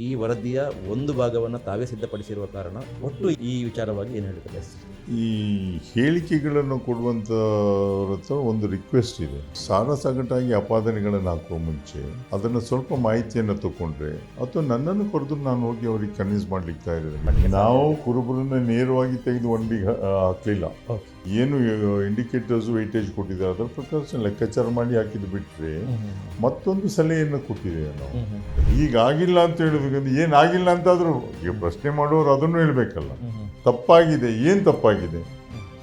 ಈ ವರದಿಯ ಒಂದು ಭಾಗವನ್ನು ತಾವೇ ಸಿದ್ಧಪಡಿಸಿರುವ ಕಾರಣ ಒಟ್ಟು ಈ ವಿಚಾರವಾಗಿ ಏನು ಹೇಳ್ತಾರೆ ಈ ಹೇಳಿಕೆಗಳನ್ನು ಕೊಡುವಂಥವ್ರ ಹತ್ರ ಒಂದು ರಿಕ್ವೆಸ್ಟ್ ಇದೆ. ಸಾಲ ಸಗಟಾಗಿ ಅಪಾದನೆಗಳನ್ನು ಹಾಕುವ ಮುಂಚೆ ಅದನ್ನು ಸ್ವಲ್ಪ ಮಾಹಿತಿಯನ್ನು ತಗೊಂಡ್ರೆ ಅಥವಾ ನನ್ನನ್ನು ಕರೆದು ನಾನು ಹೋಗಿ ಅವರಿಗೆ ಕನ್ವಿನ್ಸ್ ಮಾಡ್ಲಿಕ್ಕೆ ಇರೋದಿಲ್ಲ ನಾವು ಕುರುಬರನ್ನ ನೇರವಾಗಿ ತೆಗೆದು ಒಂದಿಗೆ ಹಾಕಲಿಲ್ಲ. ಏನು ಇಂಡಿಕೇಟರ್ಸ್ ವೈಟೇಜ್ ಕೊಟ್ಟಿದ್ದಾರೆ ಅದರ ಪ್ರಕಾರ ಲೆಕ್ಕಾಚಾರ ಮಾಡಿ ಹಾಕಿದ್ದು ಬಿಟ್ಟರೆ ಮತ್ತೊಂದು ಸಲಹೆಯನ್ನು ಕೊಟ್ಟಿದ್ದೇವೆ ನಾವು. ಈಗ ಆಗಿಲ್ಲ ಅಂತ ಹೇಳೋದಕ್ಕೆ ಏನಾಗಿಲ್ಲ ಅಂತಾದರೂ ಈಗ ಪ್ರಶ್ನೆ ಮಾಡೋರು ಅದನ್ನು ಹೇಳಬೇಕಲ್ಲ. ತಪ್ಪಾಗಿದೆ ಏನು ತಪ್ಪಾಗಿದೆ?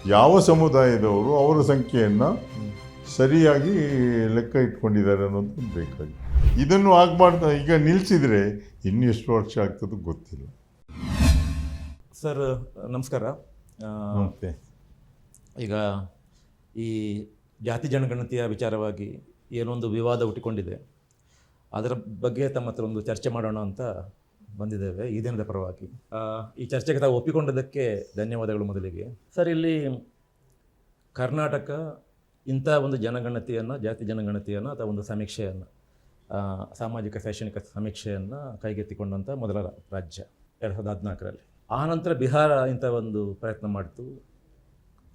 ಯಾವ ಸಮುದಾಯದವರು ಅವರ ಸಂಖ್ಯೆಯನ್ನು ಸರಿಯಾಗಿ ಲೆಕ್ಕ ಇಟ್ಕೊಂಡಿದ್ದಾರೆ ಅನ್ನೋದು ಬೇಕಾಗಿ ಇದನ್ನು ಆಗಬಾರ್ದು ಈಗ ನಿಲ್ಲಿಸಿದರೆ ಇನ್ನೆಷ್ಟು ವರ್ಷ ಆಗ್ತದೋ ಗೊತ್ತಿಲ್ಲ. ಸರ್ ನಮಸ್ಕಾರ. ನಮಸ್ತೆ. ಈಗ ಈ ಜಾತಿ ಜನಗಣತಿಯ ವಿಚಾರವಾಗಿ ಏನೊಂದು ವಿವಾದ ಹುಟ್ಟಿಕೊಂಡಿದೆ. ಅದರ ಬಗ್ಗೆ ತಮ್ಮ ಹತ್ರ ಒಂದು ಚರ್ಚೆ ಮಾಡೋಣ ಅಂತ ಬಂದಿದ್ದೇವೆ ಈ ದಿನದ ಪರವಾಗಿ. ಈ ಚರ್ಚೆಗೆ ತಾವು ಒಪ್ಪಿಕೊಂಡದಕ್ಕೆ ಧನ್ಯವಾದಗಳು ಮೊದಲಿಗೆ. ಸರ್, ಇಲ್ಲಿ ಕರ್ನಾಟಕ ಇಂಥ ಒಂದು ಜನಗಣತಿಯನ್ನು, ಜಾತಿ ಜನಗಣತಿಯನ್ನು ಅಥವಾ ಒಂದು ಸಮೀಕ್ಷೆಯನ್ನು ಸಾಮಾಜಿಕ ಶೈಕ್ಷಣಿಕ ಸಮೀಕ್ಷೆಯನ್ನು ಕೈಗೆತ್ತಿಕೊಂಡಂಥ ಮೊದಲ ರಾಜ್ಯ ಎರಡು ಸಾವಿರದ ಹದಿನಾಲ್ಕರಲ್ಲಿ. ಆನಂತರ ಬಿಹಾರ ಇಂಥ ಒಂದು ಪ್ರಯತ್ನ ಮಾಡಿತು,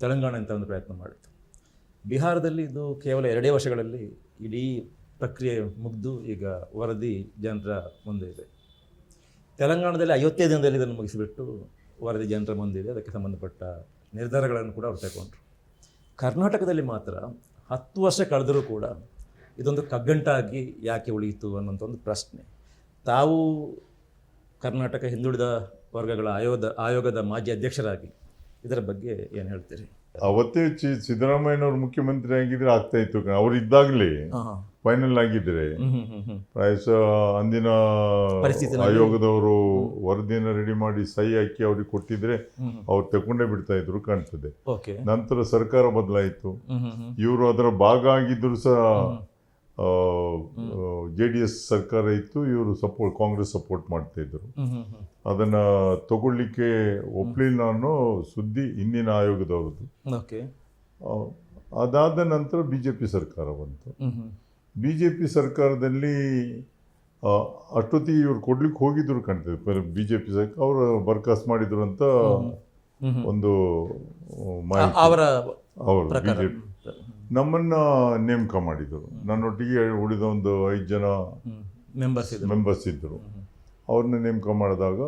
ತೆಲಂಗಾಣ ಇಂಥ ಒಂದು ಪ್ರಯತ್ನ ಮಾಡಿತು. ಬಿಹಾರದಲ್ಲಿ ಇದು ಕೇವಲ ಎರಡೇ ವರ್ಷಗಳಲ್ಲಿ ಇಡೀ ಪ್ರಕ್ರಿಯೆ ಮುಗಿದು ಈಗ ವರದಿ ಜನರ ಮುಂದೆ ಇದೆ. ತೆಲಂಗಾಣದಲ್ಲಿ ಐವತ್ತೈದು ದಿನದಲ್ಲಿ ಇದನ್ನು ಮುಗಿಸಿಬಿಟ್ಟು ವರದಿ ಜನರ ಮುಂದಿದೆ. ಅದಕ್ಕೆ ಸಂಬಂಧಪಟ್ಟ ನಿರ್ಧಾರಗಳನ್ನು ಕೂಡ ಅವರು ತಗೊಂಡ್ರು ಕರ್ನಾಟಕದಲ್ಲಿ ಮಾತ್ರ ಹತ್ತು ವರ್ಷ ಕಳೆದರೂ ಕೂಡ ಇದೊಂದು ಕಗ್ಗಂಟಾಗಿ ಯಾಕೆ ಉಳಿಯಿತು ಅನ್ನೋಂಥ ಒಂದು ಪ್ರಶ್ನೆ. ತಾವು ಕರ್ನಾಟಕ ಹಿಂದುಳಿದ ವರ್ಗಗಳ ಆಯೋಗದ ಆಯೋಗದ ಮಾಜಿ ಅಧ್ಯಕ್ಷರಾಗಿ ಇದರ ಬಗ್ಗೆ ಏನು ಹೇಳ್ತೀರಿ? ಅವತ್ತೇ ಚಿ ಸಿದ್ದರಾಮಯ್ಯನವರು ಮುಖ್ಯಮಂತ್ರಿ ಆಗಿದ್ರೆ ಆಗ್ತಾ ಇತ್ತು ಅವ್ರು ಇದ್ದಾಗಲೇ ಫೈನಲ್ ಆಗಿದ್ರೆ. ಪ್ರಾಯಸ ಪ್ರಾಯಶಃ ಅಂದಿನ ಆಯೋಗದವರು ವರದಿಯನ್ನು ರೆಡಿ ಮಾಡಿ ಸಹಿ ಹಾಕಿ ಅವ್ರಿಗೆ ಕೊಟ್ಟಿದ್ರೆ ಅವ್ರು ತಕೊಂಡೇ ಬಿಡ್ತಾ ಇದ್ರು ಕಾಣ್ತದೆ. ನಂತರ ಸರ್ಕಾರ ಬದಲಾಯಿತು. ಇವರು ಅದರ ಭಾಗ ಆಗಿದ್ರು ಸಹ ಜೆ ಡಿ ಎಸ್ ಸರ್ಕಾರ ಇತ್ತು. ಇವರು ಸಪೋರ್ಟ್ ಕಾಂಗ್ರೆಸ್ ಸಪೋರ್ಟ್ ಮಾಡ್ತಾ ಇದ್ರು. ಅದನ್ನ ತಗೊಳ್ಳಿಕ್ಕೆ ಒಪ್ಲಿಲ್ಲ ಅನ್ನೋ ಸುದ್ದಿ ಹಿಂದಿನ ಆಯೋಗದವ್ರದ್ದು. ಅದಾದ ನಂತರ ಬಿ ಜೆ ಪಿ ಸರ್ಕಾರ ಬಂತು. ಬಿ ಜೆ ಪಿ ಸರ್ಕಾರದಲ್ಲಿ ಅಷ್ಟೊತ್ತಿಗೆ ಇವ್ರು ಕೊಡ್ಲಿಕ್ಕೆ ಹೋಗಿದ್ರು ಕಾಣ್ತದೆ. ಬಿ ಜೆ ಪಿ ಸರ್ಕಾರ ಅವರು ಬರ್ಖಾಸ್ ಮಾಡಿದ್ರು ಅಂತ ಒಂದು ಅವರ ಬಿ ಜೆ ಪಿ ನಮ್ಮನ್ನ ನೇಮಕ ಮಾಡಿದರು. ನನ್ನೊಟ್ಟಿಗೆ ಉಳಿದ ಒಂದು ಐದು ಜನ ಮೆಂಬರ್ಸ್ ಇದ್ದರು ಅವ್ರನ್ನ ನೇಮಕ ಮಾಡಿದಾಗ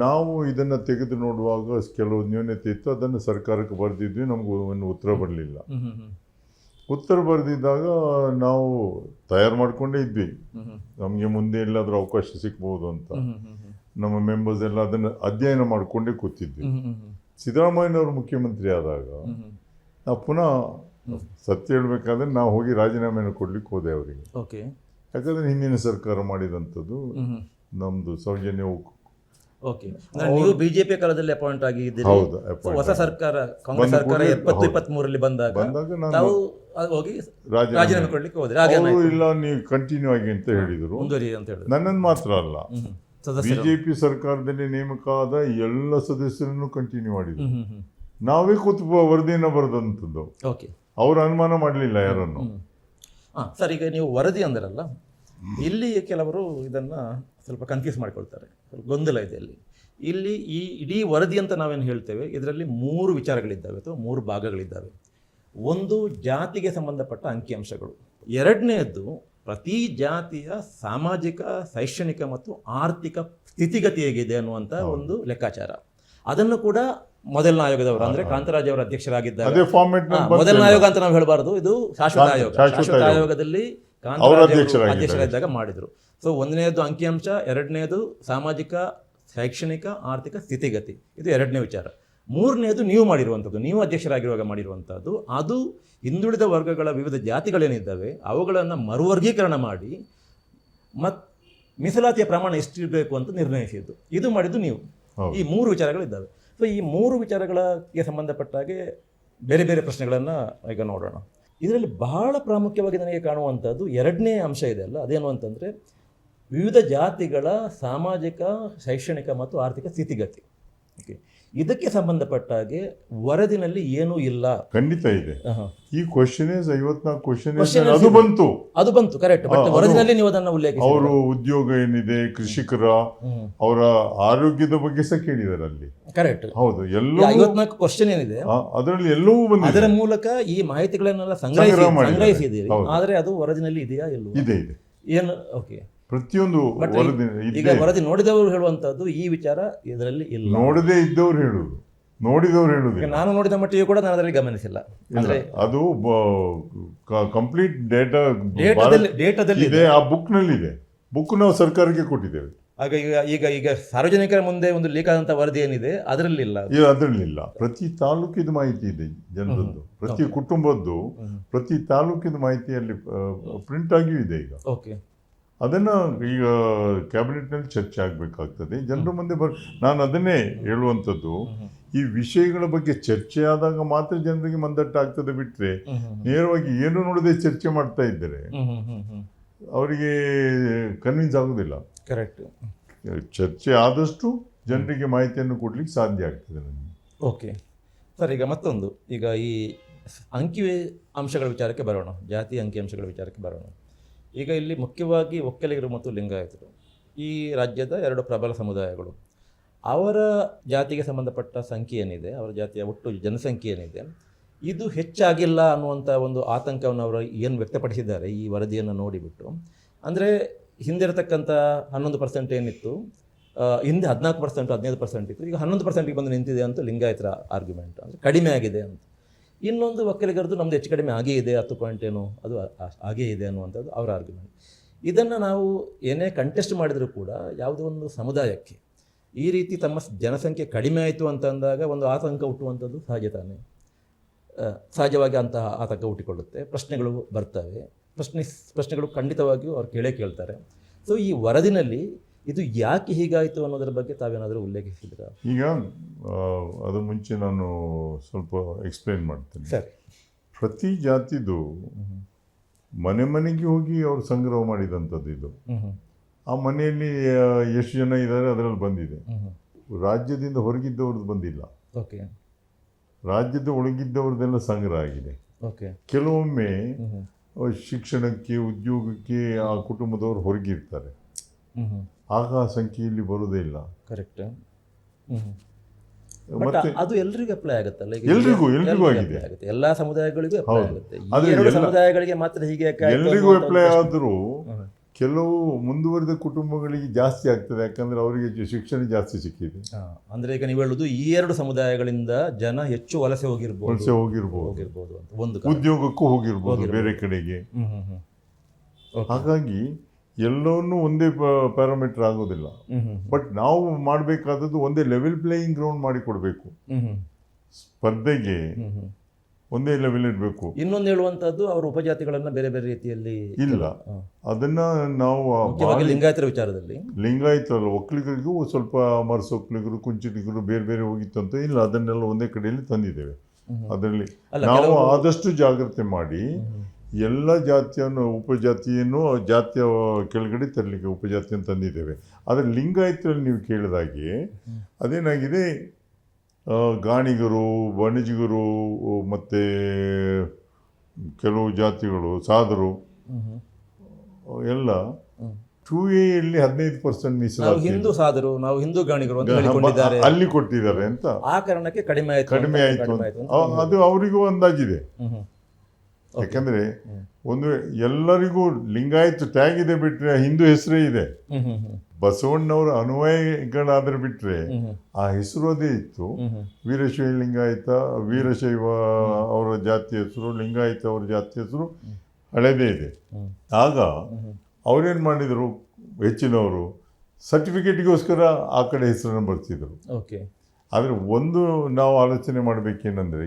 ನಾವು ಇದನ್ನು ತೆಗೆದು ನೋಡುವಾಗ ಕೆಲವು ನ್ಯೂನತೆ ಇತ್ತು ಅದನ್ನು ಸರ್ಕಾರಕ್ಕೆ ಬರೆದಿದ್ವಿ ನಮಗೆ ಒಂದು ಉತ್ತರ ಬರಲಿಲ್ಲ. ಉತ್ತರ ಬರೆದಿದ್ದಾಗ ನಾವು ತಯಾರು ಮಾಡಿಕೊಂಡೇ ಇದ್ವಿ. ನಮಗೆ ಮುಂದೆ ಎಲ್ಲಾದರೂ ಅವಕಾಶ ಸಿಗ್ಬೋದು ಅಂತ. ನಮ್ಮ ಮೆಂಬರ್ಸ್ ಎಲ್ಲ ಅದನ್ನು ಅಧ್ಯಯನ ಮಾಡಿಕೊಂಡೇ ಕೂತಿದ್ವಿ. ಸಿದ್ದರಾಮಯ್ಯನವರು ಮುಖ್ಯಮಂತ್ರಿ ಆದಾಗ ನಾವು ಪುನಃ ಸತ್ಯ ಹೇಳಬೇಕಾದ್ರೆ ನಾವು ಹೋಗಿ ರಾಜೀನಾಮೆಯನ್ನು ಕೊಡ್ಲಿಕ್ಕೆ ಹೋದೆ ಅವರಿಗೆ. ಯಾಕಂದರೆ ಹಿಂದಿನ ಸರ್ಕಾರ ಮಾಡಿದಂಥದ್ದು. ನಮ್ಮದು ಸೌಜನ್ಯ ಓಕೆ. ನೀವು ಬಿಜೆಪಿ ಕಾಲದಲ್ಲಿ ಅಪಾಯಿಂಟ್ ಆಗಿದ್ದೀರಿ ಹೌದು appoint ಹೊಸ ಸರ್ಕಾರ ಕಾಂಗ್ರೆಸ್ ಬಂದ ಸರ್ಕಾರ ಕೂಡ್ಲೇ- ಎಪ್ಪತ್ತು ಹೌದು. ಇಪ್ಪತ್ತ್ ಮೂರರಲ್ಲಿ ಬಂದಾಗ ಬಂದಾಗ ನಾನು ತಾವು ಅದು ಹೋಗಿ ರಾಜೀನಾಮೆ ರಾಜೀನಾಮೆ ಕೊಡ್ಲಿಕ್ಕೆ ಹೋದ್ರಿ. ಹಾಗೆ ಅವರು ಇಲ್ಲ ನೀವು ಕಂಟಿನ್ಯೂ ಆಗಿ ಅಂತ ಹೇಳಿದರು. ಮುಂದುವರಿ ಅಂತ ಹೇಳಿದ್ರು. ನನ್ನನ್ನು ಮಾತ್ರ ಅಲ್ಲ. ಹ್ಮ್ ಹ್ಮ್. ಸದಸ್ಯರು. ಬಿಜೆಪಿ ಸರ್ಕಾರದಲ್ಲಿ ನೇಮಕ ಆದ ಎಲ್ಲ ಸದಸ್ಯರನ್ನು ಕಂಟಿನ್ಯೂ ಮಾಡಿದ್ರು. ಹ್ಮ್ ಹ್ಮ್ ಹ್ಮ್. ನಾವೇ ಕೂತು ಬ- ವರದಿಯನ್ನು ಬರೆದಂಥದ್ದು. ಓಕೆ. ಅವರು ಅನುಮಾನ ಮಾಡಲಿಲ್ಲ ಯಾರನ್ನು. ಹ್ಮ್. ಸರ್ ಈಗ ನೀವು ವರದಿ ಅಂದ್ರಲ್ಲ ಇಲ್ಲಿ ಕೆಲವರು ಇದನ್ನ ಸ್ವಲ್ಪ ಕನ್ಫ್ಯೂಸ್ ಮಾಡ್ಕೊಳ್ತಾರೆ. ಸ್ವಲ್ಪ ಗೊಂದಲ ಇದೆ ಅಲ್ಲಿ. ಇಲ್ಲಿ ಈ ಇಡೀ ವರದಿ ಅಂತ ನಾವೇನು ಹೇಳ್ತೇವೆ ಇದರಲ್ಲಿ ಮೂರು ವಿಚಾರಗಳಿದ್ದಾವೆ ಅಥವಾ ಮೂರು ಭಾಗಗಳಿದ್ದಾವೆ. ಒಂದು ಜಾತಿಗೆ ಸಂಬಂಧಪಟ್ಟ ಅಂಕಿಅಂಶಗಳು. ಎರಡನೆಯದ್ದು ಪ್ರತಿ ಜಾತಿಯ ಸಾಮಾಜಿಕ ಶೈಕ್ಷಣಿಕ ಮತ್ತು ಆರ್ಥಿಕ ಸ್ಥಿತಿಗತಿ ಹೇಗಿದೆ ಅನ್ನುವಂಥ ಒಂದು ಲೆಕ್ಕಾಚಾರ. ಅದನ್ನು ಕೂಡ ಮೊದಲನೇ ಆಯೋಗದವರು ಅಂದ್ರೆ ಕಾಂತರಾಜ್ ಅವರ ಅಧ್ಯಕ್ಷರಾಗಿದ್ದಾರೆ ಮೊದಲನೇ ಆಯೋಗ ಅಂತ ನಾವು ಹೇಳಬಾರದು ಇದು ಶಾಶ್ವತ ಆಯೋಗ. ಶಾಶ್ವತ ಆಯೋಗದಲ್ಲಿ ಕಾಂತರಾಜ್ ಅಧ್ಯಕ್ಷರಾಗಿದ್ದಾಗ ಮಾಡಿದ್ರು. ಸೊ ಒಂದನೇದು ಅಂಕಿಅಂಶ ಎರಡನೇದು ಸಾಮಾಜಿಕ ಶೈಕ್ಷಣಿಕ ಆರ್ಥಿಕ ಸ್ಥಿತಿಗತಿ. ಇದು ಎರಡನೇ ವಿಚಾರ. ಮೂರನೇದು ನೀವು ಮಾಡಿರುವಂಥದ್ದು ನೀವು ಅಧ್ಯಕ್ಷರಾಗಿರುವಾಗ ಮಾಡಿರುವಂಥದ್ದು. ಅದು ಹಿಂದುಳಿದ ವರ್ಗಗಳ ವಿವಿಧ ಜಾತಿಗಳೇನಿದ್ದಾವೆ ಅವುಗಳನ್ನು ಮರುವರ್ಗೀಕರಣ ಮಾಡಿ ಮತ್ ಮೀಸಲಾತಿಯ ಪ್ರಮಾಣ ಎಷ್ಟಿರಬೇಕು ಅಂತ ನಿರ್ಣಯಿಸಿದ್ದು. ಇದು ಮಾಡಿದ್ದು ನೀವು. ಈ ಮೂರು ವಿಚಾರಗಳಿದ್ದಾವೆ. ಸೊ ಈ ಮೂರು ವಿಚಾರಗಳಿಗೆ ಸಂಬಂಧಪಟ್ಟ ಹಾಗೆ ಬೇರೆ ಬೇರೆ ಪ್ರಶ್ನೆಗಳನ್ನು ಈಗ ನೋಡೋಣ. ಇದರಲ್ಲಿ ಬಹಳ ಪ್ರಾಮುಖ್ಯವಾಗಿ ನನಗೆ ಕಾಣುವಂಥದ್ದು ಎರಡನೇ ಅಂಶ ಇದೆ ಅಲ್ಲ ಅದೇನು ಅಂತಂದರೆ ವಿವಿಧ ಜಾತಿಗಳ ಸಾಮಾಜಿಕ ಶೈಕ್ಷಣಿಕ ಮತ್ತು ಆರ್ಥಿಕ ಸ್ಥಿತಿಗತಿ. ಓಕೆ ಇದಕ್ಕೆ ಸಂಬಂಧಪಟ್ಟ ಹಾಗೆ ವರದಿನಲ್ಲಿ ಏನೂ ಇಲ್ಲ. ಖಂಡಿತ ಇದೆ. ಈ ಕ್ವಶನ್ ಐವತ್ನಾಲ್ಕು ಕ್ವಶನ್ ಅದು ಬಂತು. ಅದು ಬಂತು ಕರೆಕ್ಟ್ ಬಟ್ ವರದಿನಲ್ಲಿ ನೀವು ಅದನ್ನ ಉಲ್ಲೇಖ ಅವರು ಉದ್ಯೋಗ ಏನಿದೆ ಕೃಷಿಕರ ಅವರ ಆರೋಗ್ಯದ ಬಗ್ಗೆ ಸಹ ಕೇಳಿದ್ದಾರೆ ಅಲ್ಲಿ. ಕರೆಕ್ಟ್ ಹೌದು ಎಲ್ಲ ಐವತ್ನಾಲ್ಕು ಕ್ವಶನ್ ಏನಿದೆ? ಅದರಲ್ಲಿ ಎಲ್ಲವೂ ಅದರ ಮೂಲಕ ಈ ಮಾಹಿತಿಗಳನ್ನೆಲ್ಲ ಸಂಗ್ರಹಿಸಿ ಸಂಗ್ರಹ ಸಂಗ್ರಹಿಸಿದ್ದೀರಿ. ಆದರೆ ಅದು ವರದಿನಲ್ಲಿ ಇದೆಯಾ ಇಲ್ಲ ಇದೆ ಇದೆ. ಏನು ಓಕೆ ಪ್ರತಿಯೊಂದು ಬಟ್ ಈಗ ವರದಿ ನೋಡಿದವರು ಹೇಳುವಂತದ್ದು ಈ ವಿಚಾರ ಇದರಲ್ಲಿ ಇಲ್ಲ. ನೋಡದೇ ಇದ್ದವ್ರು ಹೇಳುದು. ನೋಡಿದವರು ಹೇಳುದು ನಾನು ನೋಡಿದ ಮಟ್ಟಿಗೆ ಕೂಡ ನಾನು ಅದರಲ್ಲಿ ಗಮನಿಸಿಲ್ಲ. ಅಂದ್ರೆ ಅದು ಕಂಪ್ಲೀಟ್ ಡೇಟಾ ಡೇಟಾದಲ್ಲಿ ಇದೆ ಆ ಬುಕ್ನಲ್ಲಿ ಇದೆ ಬುಕ್ ನಾವು ಸರ್ಕಾರಕ್ಕೆ ಕೊಟ್ಟಿದ್ದೇವೆ. ಆಗ ಈಗ ಈಗ ಈಗ ಸಾರ್ವಜನಿಕರ ಮುಂದೆ ಒಂದು ಲೀಕ್ ಆದಂತ ವರದಿ ಏನಿದೆ ಅದರಲ್ಲಿ ಇಲ್ಲ ಅದರಲ್ಲಿಲ್ಲ ಪ್ರತಿ ತಾಲೂಕಿದ ಮಾಹಿತಿ ಇದೆ ಜನರದ್ದು. ಪ್ರತಿ ಕುಟುಂಬದ್ದು ಪ್ರತಿ ತಾಲೂಕಿನ ಮಾಹಿತಿಯಲ್ಲಿ ಪ್ರಿಂಟ್ ಆಗಿಯೂ ಇದೆ ಈಗ. ಓಕೆ ಅದನ್ನ ಈಗ ಕ್ಯಾಬಿನೆಟ್ನಲ್ಲಿ ಚರ್ಚೆ ಆಗಬೇಕಾಗ್ತದೆ. ಜನರ ಮುಂದೆ ಬರ್ ನಾನು ಅದನ್ನೇ ಹೇಳುವಂಥದ್ದು ಈ ವಿಷಯಗಳ ಬಗ್ಗೆ ಚರ್ಚೆ ಆದಾಗ ಮಾತ್ರ ಜನರಿಗೆ ಮಂದಟ್ಟಾಗ್ತದೆ ಬಿಟ್ಟರೆ ನೇರವಾಗಿ ಏನು ನೋಡದೆ ಚರ್ಚೆ ಮಾಡ್ತಾ ಇದ್ದರೆ ಅವರಿಗೆ ಕನ್ವಿನ್ಸ್ ಆಗೋದಿಲ್ಲ. ಕರೆಕ್ಟ್. ಚರ್ಚೆ ಆದಷ್ಟು ಜನರಿಗೆ ಮಾಹಿತಿಯನ್ನು ಕೊಡ್ಲಿಕ್ಕೆ ಸಾಧ್ಯ ಆಗ್ತದೆ ನನಗೆ. ಓಕೆ. ಸರ್ ಈಗ ಮತ್ತೊಂದು. ಈಗ ಈ ಅಂಕಿ ಅಂಶಗಳ ವಿಚಾರಕ್ಕೆ ಬರೋಣ. ಜಾತಿ ಅಂಕಿ ಅಂಶಗಳ ವಿಚಾರಕ್ಕೆ ಬರೋಣ. ಈಗ ಇಲ್ಲಿ ಮುಖ್ಯವಾಗಿ ಒಕ್ಕಲಿಗರು ಮತ್ತು ಲಿಂಗಾಯತರು, ಈ ರಾಜ್ಯದ ಎರಡು ಪ್ರಬಲ ಸಮುದಾಯಗಳು. ಅವರ ಜಾತಿಗೆ ಸಂಬಂಧಪಟ್ಟ ಸಂಖ್ಯೆ ಏನಿದೆ, ಅವರ ಜಾತಿಯ ಒಟ್ಟು ಜನಸಂಖ್ಯೆ ಏನಿದೆ, ಇದು ಹೆಚ್ಚಾಗಿಲ್ಲ ಅನ್ನುವಂಥ ಒಂದು ಆತಂಕವನ್ನು ಅವರು ಏನು ವ್ಯಕ್ತಪಡಿಸಿದ್ದಾರೆ ಈ ವರದಿಯನ್ನು ನೋಡಿಬಿಟ್ಟು. ಅಂದರೆ ಹಿಂದಿರತಕ್ಕಂಥ ಹನ್ನೊಂದು ಪರ್ಸೆಂಟ್ ಏನಿತ್ತು ಹಿಂದೆ ಹದಿನಾಲ್ಕು ಪರ್ಸೆಂಟ್, ಹದಿನೈದು ಪರ್ಸೆಂಟ್ ಇತ್ತು, ಈಗ ಹನ್ನೊಂದು ಪರ್ಸೆಂಟಿಗೆ ಬಂದು ನಿಂತಿದೆ ಅಂತ ಲಿಂಗಾಯತರ ಆರ್ಗ್ಯುಮೆಂಟ್. ಅಂದರೆ ಕಡಿಮೆ ಆಗಿದೆ ಅಂತ. ಇನ್ನೊಂದು ಒಕ್ಕಲಿಗರದ್ದು ನಮ್ಮದು ಹೆಚ್ಚು ಕಡಿಮೆ ಆಗೇ ಇದೆ, ಹತ್ತು ಪಾಯಿಂಟ್ ಏನು, ಅದು ಹಾಗೇ ಇದೆ ಅನ್ನುವಂಥದ್ದು ಅವರ ಆರ್ಗ್ಯುಮೆಂಟ್ ಇದನ್ನು ನಾವು ಏನೇ ಕಂಟೆಸ್ಟ್ ಮಾಡಿದರೂ ಕೂಡ ಯಾವುದೋ ಒಂದು ಸಮುದಾಯಕ್ಕೆ ಈ ರೀತಿ ತಮ್ಮ ಜನಸಂಖ್ಯೆ ಕಡಿಮೆ ಆಯಿತು ಅಂತ ಅಂದಾಗ ಒಂದು ಆತಂಕ ಹುಟ್ಟುವಂಥದ್ದು ಸಹಜ ತಾನೇ? ಸಹಜವಾಗಿ ಅಂತಹ ಆತಂಕ ಹುಟ್ಟಿಕೊಳ್ಳುತ್ತೆ. ಪ್ರಶ್ನೆಗಳು ಬರ್ತವೆ. ಪ್ರಶ್ನೆ, ಪ್ರಶ್ನೆಗಳು ಖಂಡಿತವಾಗಿಯೂ ಅವ್ರು ಕೇಳೇ ಕೇಳ್ತಾರೆ. ಸೊ ಈ ವರದಿನಲ್ಲಿ ಇದು ಯಾಕೆ ಹೀಗಾಯಿತು ಅನ್ನೋದರ ಬಗ್ಗೆ ತಾವೇನಾದರೂ ಉಲ್ಲೇಖಿಸಿದ್ರ? ಈಗ ಅದು ಮುಂಚೆ ನಾನು ಸ್ವಲ್ಪ ಎಕ್ಸ್ಪ್ಲೇನ್ ಮಾಡ್ತೇನೆ. ಸರಿ. ಪ್ರತಿ ಜಾತಿದು ಮನೆ ಮನೆಗೆ ಹೋಗಿ ಅವರು ಸಂಗ್ರಹ ಮಾಡಿದಂಥದ್ದು ಇದು. ಆ ಮನೆಯಲ್ಲಿ ಎಷ್ಟು ಜನ ಇದ್ದಾರೆ ಅದರಲ್ಲಿ ಬಂದಿದೆ. ರಾಜ್ಯದಿಂದ ಹೊರಗಿದ್ದವ್ರದ್ದು ಬಂದಿಲ್ಲ. ಓಕೆ. ರಾಜ್ಯದ ಒಳಗಿದ್ದವ್ರದ್ದೆಲ್ಲ ಸಂಗ್ರಹ ಆಗಿದೆ. ಓಕೆ. ಕೆಲವೊಮ್ಮೆ ಶಿಕ್ಷಣಕ್ಕೆ ಉದ್ಯೋಗಕ್ಕೆ ಆ ಕುಟುಂಬದವರು ಹೊರಗಿರ್ತಾರೆ. ಆಗ ಆ ಸಂಖ್ಯೆಯಲ್ಲಿ ಬರುವುದೇ ಇಲ್ಲ. ಕರೆಕ್ಟ್ ಮತ್ತೆ ಅದು ಎಲ್ರಿಗೂ ಅಪ್ಲೈ ಆಗುತ್ತಲ್ಲ ಎಲ್ರಿಗೂ, ಎಲ್ರಿಗೂ ಆಗಿದೆ. ಎಲ್ಲಾ ಸಮುದಾಯಗಳಿಗೂ ಅಪ್ಲೈ. ಆಗುತ್ತೆ. ಎರಡು ಎಲ್ಲ- ಸಮುದಾಯಗಳಿಗೆ ಮಾತ್ರ ಹೀಗೆ ಎಲ್ರಿಗೂ ಅಪ್ಲೈ ಆದರೂ ಕೆಲವು ಮುಂದುವರೆದ ಕುಟುಂಬಗಳಿಗೆ ಜಾಸ್ತಿ ಆಗ್ತದೆ. ಯಾಕಂದ್ರೆ ಅವರಿಗೆ ಶಿಕ್ಷಣ ಜಾಸ್ತಿ ಸಿಕ್ಕಿದೆ. ಅಂದ್ರೆ ಈಗ ನೀವು ಹೇಳುದು ಈ ಎರಡು ಸಮುದಾಯಗಳಿಂದ ಜನ ಹೆಚ್ಚು ವಲಸೆ ಹೋಗಿರ್ಬೋದು. ವಲಸೆ ಹೋಗಿರ್ಬೋದು. ಹೋಗಿರ್ಬೋದು ಅಂತ. ಒಂದು. ಉದ್ಯೋಗಕ್ಕೂ ಹೋಗಿರ್ಬೋದು. ಬೇರೆ ಕಡೆಗೆ. ಹಾಗಾಗಿ ಎಲ್ಲವನ್ನೂ ಒಂದೇ ಪ್ಯಾರಾಮೀಟರ್ ಆಗೋದಿಲ್ಲ. ಬಟ್ ನಾವು ಮಾಡಬೇಕಾದದ್ದು ಒಂದೇ ಲೆವೆಲ್ ಪ್ಲೇಯಿಂಗ್ ಗ್ರೌಂಡ್ ಮಾಡಿ ಕೊಡಬೇಕು. ಸ್ಪರ್ಧೆಗೆ ಒಂದೇ ಲೆವೆಲ್ ಇರಬೇಕು. ಇನ್ನೊಂದು ಹೇಳುವಂಥದ್ದು ಅವರ ಉಪಜಾತಿಗಳನ್ನು ಬೇರೆ ಬೇರೆ ರೀತಿಯಲ್ಲಿ ಇಲ್ಲ. ಅದನ್ನ ನಾವು ಲಿಂಗಾಯತರ ವಿಚಾರದಲ್ಲಿ. ಲಿಂಗಾಯತಲ್ಲ ಒಕ್ಕಲಿಗರಿಗೂ ಸ್ವಲ್ಪ ಮರಸ ಒಕ್ಕಲಿಗರು ಕುಂಚಿಟಿಗರು ಬೇರೆ ಬೇರೆ ಹೋಗಿತ್ತು ಅಂತ ಇಲ್ಲ ಅದನ್ನೆಲ್ಲ ಒಂದೇ ಕಡೆಯಲ್ಲಿ ತಂದಿದ್ದೇವೆ. ಅದರಲ್ಲಿ ನಾವು ಆದಷ್ಟು ಜಾಗ್ರತೆ ಮಾಡಿ ಎಲ್ಲ ಜಾತಿಯನ್ನು ಉಪಜಾತಿಯನ್ನು ಜಾತಿಯ ಕೆಳಗಡೆ ತರಲಿಕ್ಕೆ ಉಪಜಾತಿಯನ್ನು ತಂದಿದ್ದೇವೆ. ಆದರೆ ಲಿಂಗಾಯತರಲ್ಲಿ ನೀವು ಕೇಳಿದಾಗೆ ಅದೇನಾಗಿದೆ? ಗಾಣಿಗರು ವಣಿಜಿಗರು ಮತ್ತು ಕೆಲವು ಜಾತಿಗಳು ಸಾದರು. ಎಲ್ಲ ಟು ಎಲ್ಲಿ ಹದಿನೈದು ಪರ್ಸೆಂಟ್ ಮೀಸಲಾತಿ ಹಿಂದೂ ಸಾಧರು ನಾವು ಹಿಂದೂ ಗಾಣಿಗರು ಅಲ್ಲಿ ಕೊಟ್ಟಿದ್ದಾರೆ ಅಂತ. ಆ ಕಾರಣಕ್ಕೆ ಕಡಿಮೆ ಆಯ್ತು ಕಡಿಮೆ ಆಯಿತು ಅದು ಅವರಿಗೂ ಹ್ಮ್. ಯಾಕಂದ್ರೆ. ಒಂದು ಎಲ್ಲರಿಗೂ ಲಿಂಗಾಯತ್ ಟ್ಯಾಗ್ ಇದೆ ಬಿಟ್ರೆ ಹಿಂದೂ ಹೆಸರೇ ಇದೆ. ಬಸವಣ್ಣವರ ಅನ್ವಯಗಳಾದ್ರೆ ಹ್ಮ್. ಆ ಹೆಸರು ಅದೇ ಇತ್ತು. ವೀರಶೈವ ಲಿಂಗಾಯತ ವೀರಶೈವ ಅವರ ಜಾತಿ ಹೆಸರು ಲಿಂಗಾಯತ ಅವರ ಜಾತಿ ಹೆಸರು ಹಳೇದೇ ಇದೆ. ಆಗ ಅವ್ರೇನ್ ಮಾಡಿದರು ಹೆಚ್ಚಿನವರು ಸರ್ಟಿಫಿಕೇಟ್ಗೋಸ್ಕರ ಆ ಕಡೆ ಹೆಸರನ್ನು ಬರ್ತಿದ್ರು ಓಕೆ ಆದರೆ ಒಂದು ನಾವು ಆಲೋಚನೆ ಮಾಡಬೇಕೇನೆಂದರೆ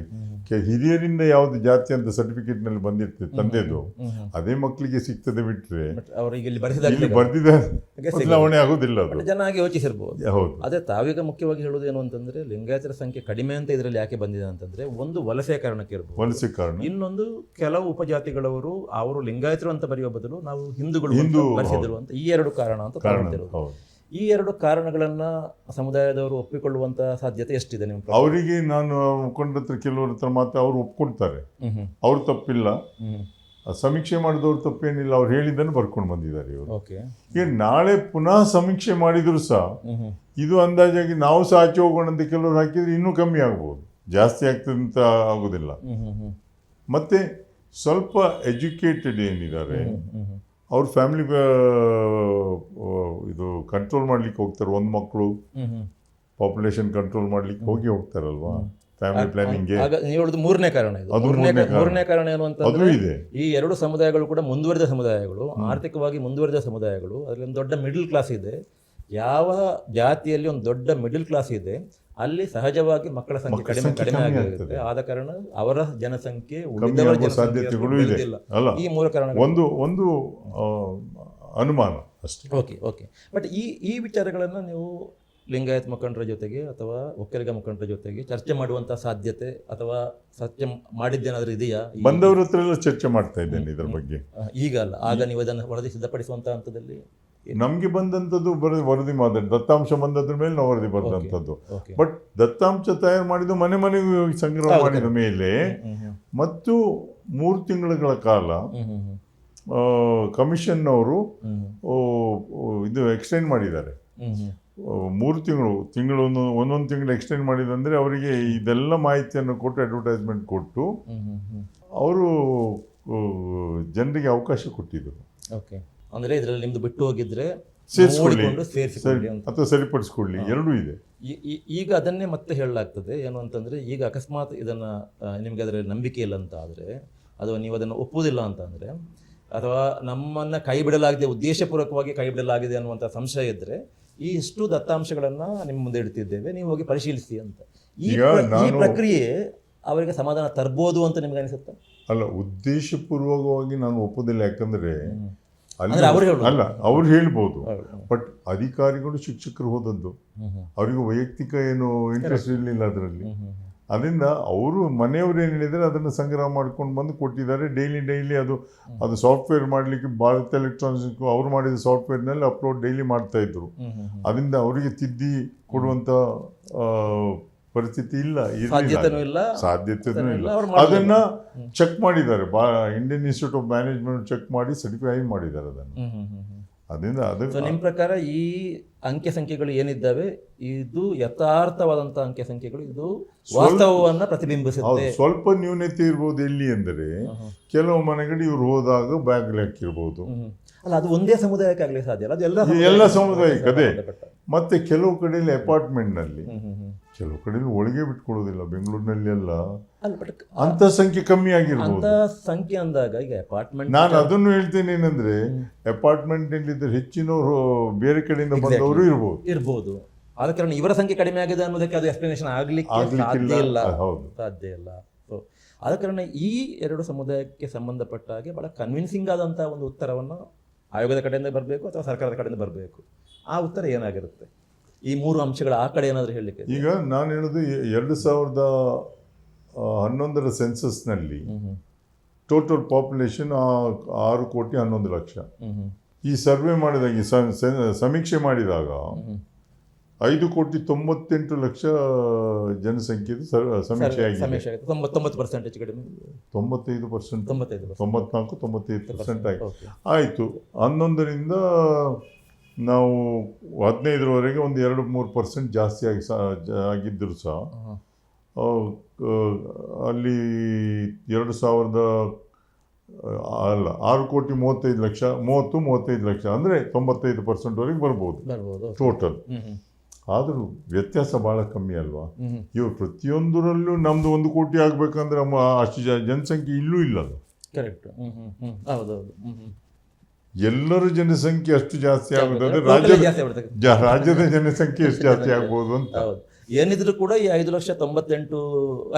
ಹಿರಿಯರಿಂದ ಯಾವುದು ಜಾತಿ ಅಂತ ಸರ್ಟಿಫಿಕೇಟ್ನಲ್ಲಿ ಬಂದಿರ್ತದೆ ತಂದೆದು. ಅದೇ ಮಕ್ಕಳಿಗೆ ಸಿಗ್ತದೆ ಬಿಟ್ಟರೆ ಇಲ್ಲಿ ಇಲ್ಲಿ ಬರೆಸಿದಾಗ ಬರ್ದಿದ ಬದಲಾವಣೆ ಆಗೋದಿಲ್ಲ ಅದು. ಜನ ಹಾಗೆ ಯೋಚಿಸಿರ್ಬೋದು. ಹೌದು. ಅದೇ ತಾವೀಗ ಮುಖ್ಯವಾಗಿ ಹೇಳೋದು ಏನು ಅಂತಂದ್ರೆ ಲಿಂಗಾಯತರ ಸಂಖ್ಯೆ ಕಡಿಮೆ ಅಂತ ಇದರಲ್ಲಿ ಯಾಕೆ ಬಂದಿದೆ ಅಂತಂದ್ರೆ ಒಂದು ವಲಸೆ ಕಾರಣಕ್ಕೆ ಇರ್ಬೋದು. ವಲಸೆ ಕಾರಣ. ಇನ್ನೊಂದು ಕೆಲವು ಉಪಜಾತಿಗಳವರು ಅವರು ಲಿಂಗಾಯತರು ಅಂತ ಬರೆಯುವ ಬದಲು ನಾವು ಹಿಂದೂಗಳು ಹಿಂದೂ, ಬರೆಸಿದ್ರು ಅಂತ ಈ ಎರಡು ಕಾರಣ ಅಂತ ಕಾರಣ ಹೌದು. ಈ ಎರಡು ಕಾರಣಗಳನ್ನು ಸಮುದಾಯದವರು ಒಪ್ಪಿಕೊಳ್ಳುವಂತ ಸಾಧ್ಯತೆ ಎಷ್ಟಿದೆ ನಿಮ್ಮ ಅವರಿಗೆ ನಾನು ಮುಖಂಡರ ಹತ್ರ ಕೆಲವ್ರ ಹತ್ರ ಮಾತ್ರ ಅವ್ರು ಒಪ್ಕೊಳ್ತಾರೆ. ಹ್ಮ್ ಅವ್ರು ತಪ್ಪಿಲ್ಲ. ಸಮೀಕ್ಷೆ ಮಾಡಿದವ್ರು ತಪ್ಪೇನಿಲ್ಲ ಅವ್ರು ಹೇಳಿದ್ದನ್ನು ಬರ್ಕೊಂಡು ಬಂದಿದ್ದಾರೆ ಇವರು. ಓಕೆ. ಈಗ ನಾಳೆ ಪುನಃ ಸಮೀಕ್ಷೆ ಮಾಡಿದ್ರು ಸಹ ಇದು ಅಂದಾಜಾಗಿ ನಾವು ಸಹ ಆಚೆ ಹೋಗೋಣ ಅಂತ ಕೆಲವರು ಹಾಕಿದ್ರೆ ಇನ್ನೂ ಕಮ್ಮಿ ಆಗ್ಬೋದು. ಜಾಸ್ತಿ ಆಗ್ತದೆ ಅಂತ ಆಗೋದಿಲ್ಲ. ಮತ್ತೆ ಸ್ವಲ್ಪ ಎಜುಕೇಟೆಡ್ ಏನಿದ್ದಾರೆ ಅವ್ರ ಫ್ಯಾಮಿಲಿ ಇದು ಕಂಟ್ರೋಲ್ ಮಾಡ್ಲಿಕ್ಕೆ ಹೋಗ್ತಾರೆ ಒಂದು ಮಕ್ಕಳು ಪಾಪ್ಯುಲೇಷನ್ ಕಂಟ್ರೋಲ್ ಮಾಡ್ಲಿಕ್ಕೆ ಹೋಗಿ ಹೋಗ್ತಾರಲ್ವಾ? ಫ್ಯಾಮಿಲಿ ನೀವು ಹೇಳುದು ಮೂರನೇ ಕಾರಣ ಇದು. ಮೂರನೇ ಕಾರಣ. ಏನು ಅಂತಂದ್ರೆ ಇದೆ. ಈ ಎರಡು ಸಮುದಾಯಗಳು ಕೂಡ ಮುಂದುವರಿದ ಸಮುದಾಯಗಳು ಆರ್ಥಿಕವಾಗಿ ಮುಂದುವರೆದ ಸಮುದಾಯಗಳು ಅದರಲ್ಲಿ ಒಂದು ದೊಡ್ಡ ಮಿಡಲ್ ಕ್ಲಾಸ್ ಇದೆ. ಯಾವ ಜಾತಿಯಲ್ಲಿ ಒಂದು ದೊಡ್ಡ ಮಿಡಲ್ ಕ್ಲಾಸ್ ಇದೆ ಅಲ್ಲಿ ಸಹಜವಾಗಿ ಮಕ್ಕಳ ಸಂಖ್ಯೆ ಕಡಿಮೆ ಕಡಿಮೆ ಆಗಿರುತ್ತೆ ಆದ ಕಾರಣ ಅವರ ಜನಸಂಖ್ಯೆ ಉಳಿದವರ ಸಾಧ್ಯತೆಗಳು ಇದೆ. ಅಲ್ಲ ಈ ಮೂಲ ಕಾರಣ ಒಂದು ಒಂದು ಅನುಮಾನ ಅಷ್ಟೇ. Okay okay. ಬಟ್ ಈ ಈ ವಿಚಾರಗಳನ್ನು ನೀವು ಲಿಂಗಾಯತ್ ಮುಖಂಡರ ಜೊತೆಗೆ ಅಥವಾ ಒಕ್ಕಲಿಗ ಮುಖಂಡರ ಜೊತೆಗೆ ಚರ್ಚೆ ಮಾಡುವಂತಹ ಸಾಧ್ಯತೆ ಅಥವಾ ಚರ್ಚೆ ಮಾಡಿದ್ದೇನಾದ್ರೂ ಇದೆಯಾ? ಬಂದವರ ಹತ್ರ ಎಲ್ಲ ಚರ್ಚೆ ಮಾಡ್ತಾ ಇದ್ದೇನೆ ಇದ್ರ ಬಗ್ಗೆ. ಈಗ ಅಲ್ಲ. ಆಗ ನೀವು ಅದನ್ನು ವರದಿ ಸಿದ್ಧಪಡಿಸುವಂತ ಹಂತದಲ್ಲಿ ನಮ್ಗೆ ಬಂದಂಥದ್ದು ಬರ ವರದಿ ಮಾತ್ರ. ದತ್ತಾಂಶ ಬಂದದ್ರ ಮೇಲೆ ನಾವು ವರದಿ ಬರೆದಂಥದ್ದು. ಬಟ್ ದತ್ತಾಂಶ ತಯಾರು ಮಾಡಿದ್ದು ಮನೆ ಮನೆಗೂ ಸಂಗ್ರಹ ಮಾಡಿದ ಮೇಲೆ ಮತ್ತು ಮೂರು ತಿಂಗಳುಗಳ ಕಾಲ ಕಮಿಷನ್ ಅವರು ಕಮಿಷನ್ನವರು ಇದು ಎಕ್ಸ್ಟೆಂಡ್ ಮಾಡಿದ್ದಾರೆ. ಮೂರು ತಿಂಗಳು ತಿಂಗಳು ಒಂದು ಒಂದೊಂದು ತಿಂಗಳು ಎಕ್ಸ್ಟೆಂಡ್ ಮಾಡಿದಂದರೆ ಅವರಿಗೆ ಇದೆಲ್ಲ ಮಾಹಿತಿಯನ್ನು ಕೊಟ್ಟು ಅಡ್ವರ್ಟೈಸ್ಮೆಂಟ್ ಕೊಟ್ಟು ಅವರು ಜನರಿಗೆ ಅವಕಾಶ ಕೊಟ್ಟಿದ್ದರು. ಓಕೆ ಅಂದ್ರೆ ಇದರಲ್ಲಿ ನಿಮ್ದು ಬಿಟ್ಟು ಹೋಗಿದ್ರೆ ಸೇರಿಸ್ಕೊಳ್ಳಿ. ಸೇರಿಸಿಕೊಳ್ಳಿ ಅಂತ. ಅಥವಾ ಸರಿಪಡಿಸ್ಕೊಳ್ಳಿ. ಎರಡೂ ಇದೆ. ಈಗ ಅದನ್ನೇ ಮತ್ತೆ ಹೇಳಲಾಗ್ತದೆ. ಏನು ಅಂತಂದ್ರೆ ಈಗ ಅಕಸ್ಮಾತ್ ಇದನ್ನ ನಿಮಗೆ ನಿಮ್ಗೆ ಅದರ ನಂಬಿಕೆ ಇಲ್ಲ ಅಂತ ಆದರೆ ಅಥವಾ ನೀವು ಅದನ್ನು ಒಪ್ಪುವುದಿಲ್ಲ ಅಂತ ಅಂದ್ರೆ ಅಥವಾ ನಮ್ಮನ್ನ ಕೈ ಬಿಡಲಾಗಿದೆ ಉದ್ದೇಶಪೂರ್ವಕವಾಗಿ ಕೈ ಬಿಡಲಾಗಿದೆ ಅನ್ನುವಂಥ ಸಂಶಯ ಇದ್ರೆ ಈ ಇಷ್ಟು ದತ್ತಾಂಶಗಳನ್ನ ನಿಮ್ಮ ಮುಂದೆ ಇಡ್ತಿದ್ದೇವೆ. ನೀವು ಹೋಗಿ ಪರಿಶೀಲಿಸಿ ಅಂತ. ಈ ಈಗ ಪ್ರ- ಈ ಪ್ರಕ್ರಿಯೆ ಅವರಿಗೆ ಸಮಾಧಾನ ತರ್ಬೋದು ಅಂತ ನಿಮ್ಗೆ ಅನಿಸುತ್ತೆ? ಅಲ್ಲ ಉದ್ದೇಶಪೂರ್ವಕವಾಗಿ ನಾನು ಒಪ್ಪೋದಿಲ್ಲ ಯಾಕಂದ್ರೆ ಅಂದ್ರೆ ಅವ್ರು ಹೇಳೋದು. ಅಲ್ಲ ಅವ್ರು ಹೇಳ್ಬೋದು. ಬಟ್ ಅಧಿಕಾರಿಗಳು ಶಿಕ್ಷಕರು ಹೋದದ್ದು. ಅವರಿಗೆ ವೈಯಕ್ತಿಕ ಏನು ಇಂಟ್ರೆಸ್ಟ್ ಇರಲಿಲ್ಲ ಅದರಲ್ಲಿ. ಅದರಿಂದ ಅವರು ಮನೆಯವರು ಏನು ಹೇಳಿದರೆ ಅದನ್ನು ಸಂಗ್ರಹ ಮಾಡ್ಕೊಂಡು ಬಂದು ಕೊಟ್ಟಿದ್ದಾರೆ. ಡೈಲಿ ಡೈಲಿ ಅದು ಅದು ಸಾಫ್ಟ್ವೇರ್ ಮಾಡಲಿಕ್ಕೆ ಭಾರತ ಎಲೆಕ್ಟ್ರಾನಿಕ್ಸ್ ಅವರು ಮಾಡಿದ ಸಾಫ್ಟ್ವೇರ್ನಲ್ಲಿ ಅಪ್ಲೋಡ್ ಡೈಲಿ ಮಾಡ್ತಾ ಇದ್ರು. ಅದರಿಂದ ಅವರಿಗೆ ತಿದ್ದಿ ಕೊಡುವಂಥ ಪರಿಸ್ಥಿತಿ ಇಲ್ಲ ಸಾಧ್ಯತೆನೂ ಇಲ್ಲ ಸಾಧ್ಯತೆನೂ ಇಲ್ಲ. ಅದನ್ನ ಚೆಕ್ ಮಾಡಿದ್ದಾರೆ. ಬಾ Indian institute of management check ಮಾಡಿ ಸರ್ಟಿಫೈ ಮಾಡಿದ್ದಾರೆ ಅದನ್ನು. ಅದರಿಂದ ಅದು ನಿಮ್ಮ ಪ್ರಕಾರ ಈ ಅಂಕೆ ಸಂಖ್ಯೆಗಳು ಏನಿದ್ದಾವೆ? ಇದು ಯಥಾರ್ಥವಾದಂತಹ ಅಂಕೆ ಸಂಖ್ಯೆಗಳು ಇದು ವಾಸ್ತವವನ್ನ ಪ್ರತಿಬಿಂಬಿಸುತ್ತೆ. ಸ್ವಲ್ಪ ನ್ಯೂನತೆ ಇರ್ಬೋದು ಎಲ್ಲಿ ಅಂದರೆ ಕೆಲವು ಮನೆಗಳು ಇವ್ರು ಹೋದಾಗ ಬ್ಯಾಗ್ ಹಾಕಿರ್ಬೋದು. ಅಲ್ಲ ಅದು ಒಂದೇ ಸಮುದಾಯಕ್ಕಾಗಲಿ ಸಾಧ್ಯ ಅಲ್ಲ? ಅದು ಎಲ್ಲ ಎಲ್ಲ ಸಮುದಾಯಕ್ಕೆ ಅದೇ. ಮತ್ತೆ ಕೆಲವು ಕಡೆಯಲ್ಲಿ ಅಪಾರ್ಟ್ಮೆಂಟ್ನಲ್ಲಿ. ಕೆಲವು ಕಡೆಯಲ್ಲಿ ಒಳಗೆ ಬಿಟ್ಕೊಳ್ಳೋದಿಲ್ಲ ಬೆಂಗಳೂರಿನಲ್ಲಿ ಎಲ್ಲ ಬಟ್ ಅಂತ ಸಂಖ್ಯೆ ಕಮ್ಮಿ ಅಂತ ಆಗಿರ್ಬೋದು ಸಂಖ್ಯೆ ಅಂದಾಗ ಈಗ ಅಪಾರ್ಟ್ಮೆಂಟ್ ನಾನು ಅದನ್ನು ಹೇಳ್ತೇನೆ ಏನಂದ್ರೆ ಅಪಾರ್ಟ್ಮೆಂಟ್ ನಲ್ಲಿದ್ದರೆ ಹೆಚ್ಚಿನವರು ಬೇರೆ ಕಡೆಯಿಂದ ಬಂದವರು ಇರ್ಬೋದು. ಇರ್ಬೋದು. ಆದ ಕಾರಣ ಇವರ ಸಂಖ್ಯೆ ಕಡಿಮೆ ಆಗಿದೆ ಅನ್ನೋದಕ್ಕೆ ಅದು ಎಕ್ಸ್ಪ್ಲನೇಷನ್ ಆಗಲಿಕ್ಕೆ ಸಾಧ್ಯ ಇಲ್ಲ. ಸಾಧ್ಯ ಇಲ್ಲ. ಸೊ ಆದ ಕಾರಣ ಈ ಎರಡು ಸಮುದಾಯಕ್ಕೆ ಸಂಬಂಧಪಟ್ಟ ಹಾಗೆ ಬಹಳ ಕನ್ವಿನ್ಸಿಂಗ್ ಆದಂತಹ ಒಂದು ಉತ್ತರವನ್ನು ಆಯೋಗದ ಕಡೆಯಿಂದ ಬರಬೇಕು ಅಥವಾ ಸರ್ಕಾರದ ಕಡೆಯಿಂದ ಬರಬೇಕು. ಆ ಉತ್ತರ ಏನಾಗಿರುತ್ತೆ? ಈ ಮೂರು ಅಂಶಗಳ ಆ ಕಡೆ ಏನಾದರೂ ಹೇಳಲಿಕ್ಕೆ ಈಗ ನಾನು ಹೇಳೋದು ಎರಡು ಸಾವಿರದ ಹನ್ನೊಂದರ ಸೆನ್ಸಸ್ನಲ್ಲಿ ಟೋಟಲ್ ಪಾಪ್ಯುಲೇಷನ್ ಆರು ಕೋಟಿ ಹನ್ನೊಂದು ಲಕ್ಷ. ಈ ಸರ್ವೆ ಮಾಡಿದಾಗ ಈ ಸಮೀಕ್ಷೆ ಮಾಡಿದಾಗ. ಐದು ಕೋಟಿ ತೊಂಬತ್ತೆಂಟು ಲಕ್ಷ ಜನಸಂಖ್ಯೆ ಸಮೀಕ್ಷೆ ಆಗಿದೆ. ತೊಂಬತ್ತೈದು ಪರ್ಸೆಂಟ್. ತೊಂಬತ್ನಾಲ್ಕು ತೊಂಬತ್ತೈದು ಪರ್ಸೆಂಟ್ ಆಯಿತು. ಹನ್ನೊಂದರಿಂದ ನಾವು ಹದಿನೈದರವರೆಗೆ ಒಂದು ಎರಡು ಮೂರು ಪರ್ಸೆಂಟ್ ಜಾಸ್ತಿ ಆಗಿ ಸಹ ಆಗಿದ್ದರೂ ಸಹ ಅಲ್ಲಿ ಎರಡು ಸಾವಿರದ ಅಲ್ಲ ಆರು ಕೋಟಿ ಮೂವತ್ತೈದು ಲಕ್ಷ ಮೂವತ್ತು ಮೂವತ್ತೈದು ಲಕ್ಷ ಅಂದರೆ ತೊಂಬತ್ತೈದು ಪರ್ಸೆಂಟ್ವರೆಗೆ ಬರ್ಬೋದು. ಟೋಟಲ್ ಆದರೂ ವ್ಯತ್ಯಾಸ ಭಾಳ ಕಮ್ಮಿ ಅಲ್ವಾ? ಇವರು ಪ್ರತಿಯೊಂದರಲ್ಲೂ ನಮ್ಮದು ಒಂದು ಕೋಟಿ ಆಗಬೇಕಂದ್ರೆ ನಮ್ಮ ಅಷ್ಟು ಜನಸಂಖ್ಯೆ ಇಲ್ಲೂ ಇಲ್ಲ ಅದು ಕರೆಕ್ಟ್ ಹೌದೌದು. ಎಲ್ಲರ ಜನಸಂಖ್ಯೆ ಅಷ್ಟು ಜಾಸ್ತಿ ಆಗುತ್ತದೆ Total ರಾಜ್ಯದ ರಾಜ್ಯದ ಜನಸಂಖ್ಯೆ ಎಷ್ಟು ಜಾಸ್ತಿ ಆಗ್ಬೋದು ಅಂತ. ಏನಿದ್ರು ಕೂಡ ಈ ಐದು ಲಕ್ಷ ತೊಂಬತ್ತೆಂಟು